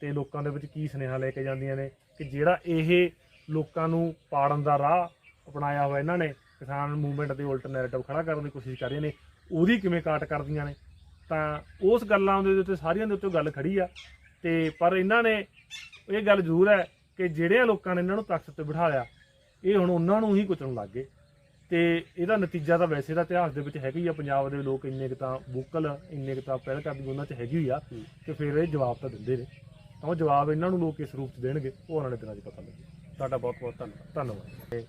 ਤੇ ਲੋਕਾਂ ਦੇ ਵਿੱਚ ਕੀ ਸੁਨੇਹਾ ਲੈ ਕੇ ਜਾਂਦੀਆਂ ਨੇ ਕਿ ਜਿਹੜਾ ਇਹ ਲੋਕਾਂ ਨੂੰ ਪਾੜਨ ਦਾ ਰਾਹ ਅਪਣਾਇਆ ਹੋਇਆ ਇਹਨਾਂ ਨੇ, ਕਿਸਾਨ ਮੂਵਮੈਂਟ ਦੇ ਉਲਟ ਨੈਰੇਟਿਵ ਖੜਾ ਕਰਨ ਦੀ ਕੋਸ਼ਿਸ਼ ਕਰ ਰਹੇ ਨੇ, ਉਹਦੀ ਕਿਵੇਂ ਕਾਟ ਕਰਦੀਆਂ ਨੇ? ਤਾਂ ਉਸ ਗੱਲਾਂ ਦੇ ਉੱਤੇ, ਸਾਰੀਆਂ ਦੇ ਉੱਤੇ ਗੱਲ ਖੜੀ ਆ ਤੇ ਪਰ ਇਹਨਾਂ ਨੇ ਇਹ ਗੱਲ ਜ਼ਰੂਰ ਹੈ ਕਿ ਜਿਹੜਿਆਂ ਲੋਕਾਂ ਨੇ ਇਹਨਾਂ ਨੂੰ ਤਖਤ ਤੇ ਬਿਠਾਇਆ, ਇਹ ਹੁਣ ਉਹਨਾਂ ਨੂੰ ਹੀ ਕੁਚਲਣ ਲੱਗ ਗਏ। ਤੇ ਇਹਦਾ ਨਤੀਜਾ ਤਾਂ ਵੈਸੇ ਦਾ ਇਤਿਹਾਸ ਦੇ ਵਿੱਚ ਹੈਗਾ ਹੀ ਆ ਪੰਜਾਬ ਦੇ ਲੋਕ ਇੰਨੇ ਕੁ ਤਾਂ ਵੋਕਲ ਇੰਨੇ ਕੁ ਤਾਂ ਪਹਿਲ ਕਰਦੀ ਉਹਨਾਂ 'ਚ ਹੈਗੀ ਹੋਈ ਆ ਤੇ ਫਿਰ ਇਹ ਜਵਾਬ ਤਾਂ ਦਿੰਦੇ ਨੇ। ਤਾਂ ਉਹ ਜਵਾਬ ਇਹਨਾਂ ਨੂੰ ਲੋਕ ਕਿਸ ਰੂਪ 'ਚ ਦੇਣਗੇ ਉਹ ਆਉਣ ਵਾਲੇ ਦਿਨਾਂ 'ਚ ਪਤਾ ਲੱਗੇ ਤੁਹਾਡਾ ਬਹੁਤ ਬਹੁਤ ਧੰਨਵਾਦ। ਧੰਨਵਾਦ।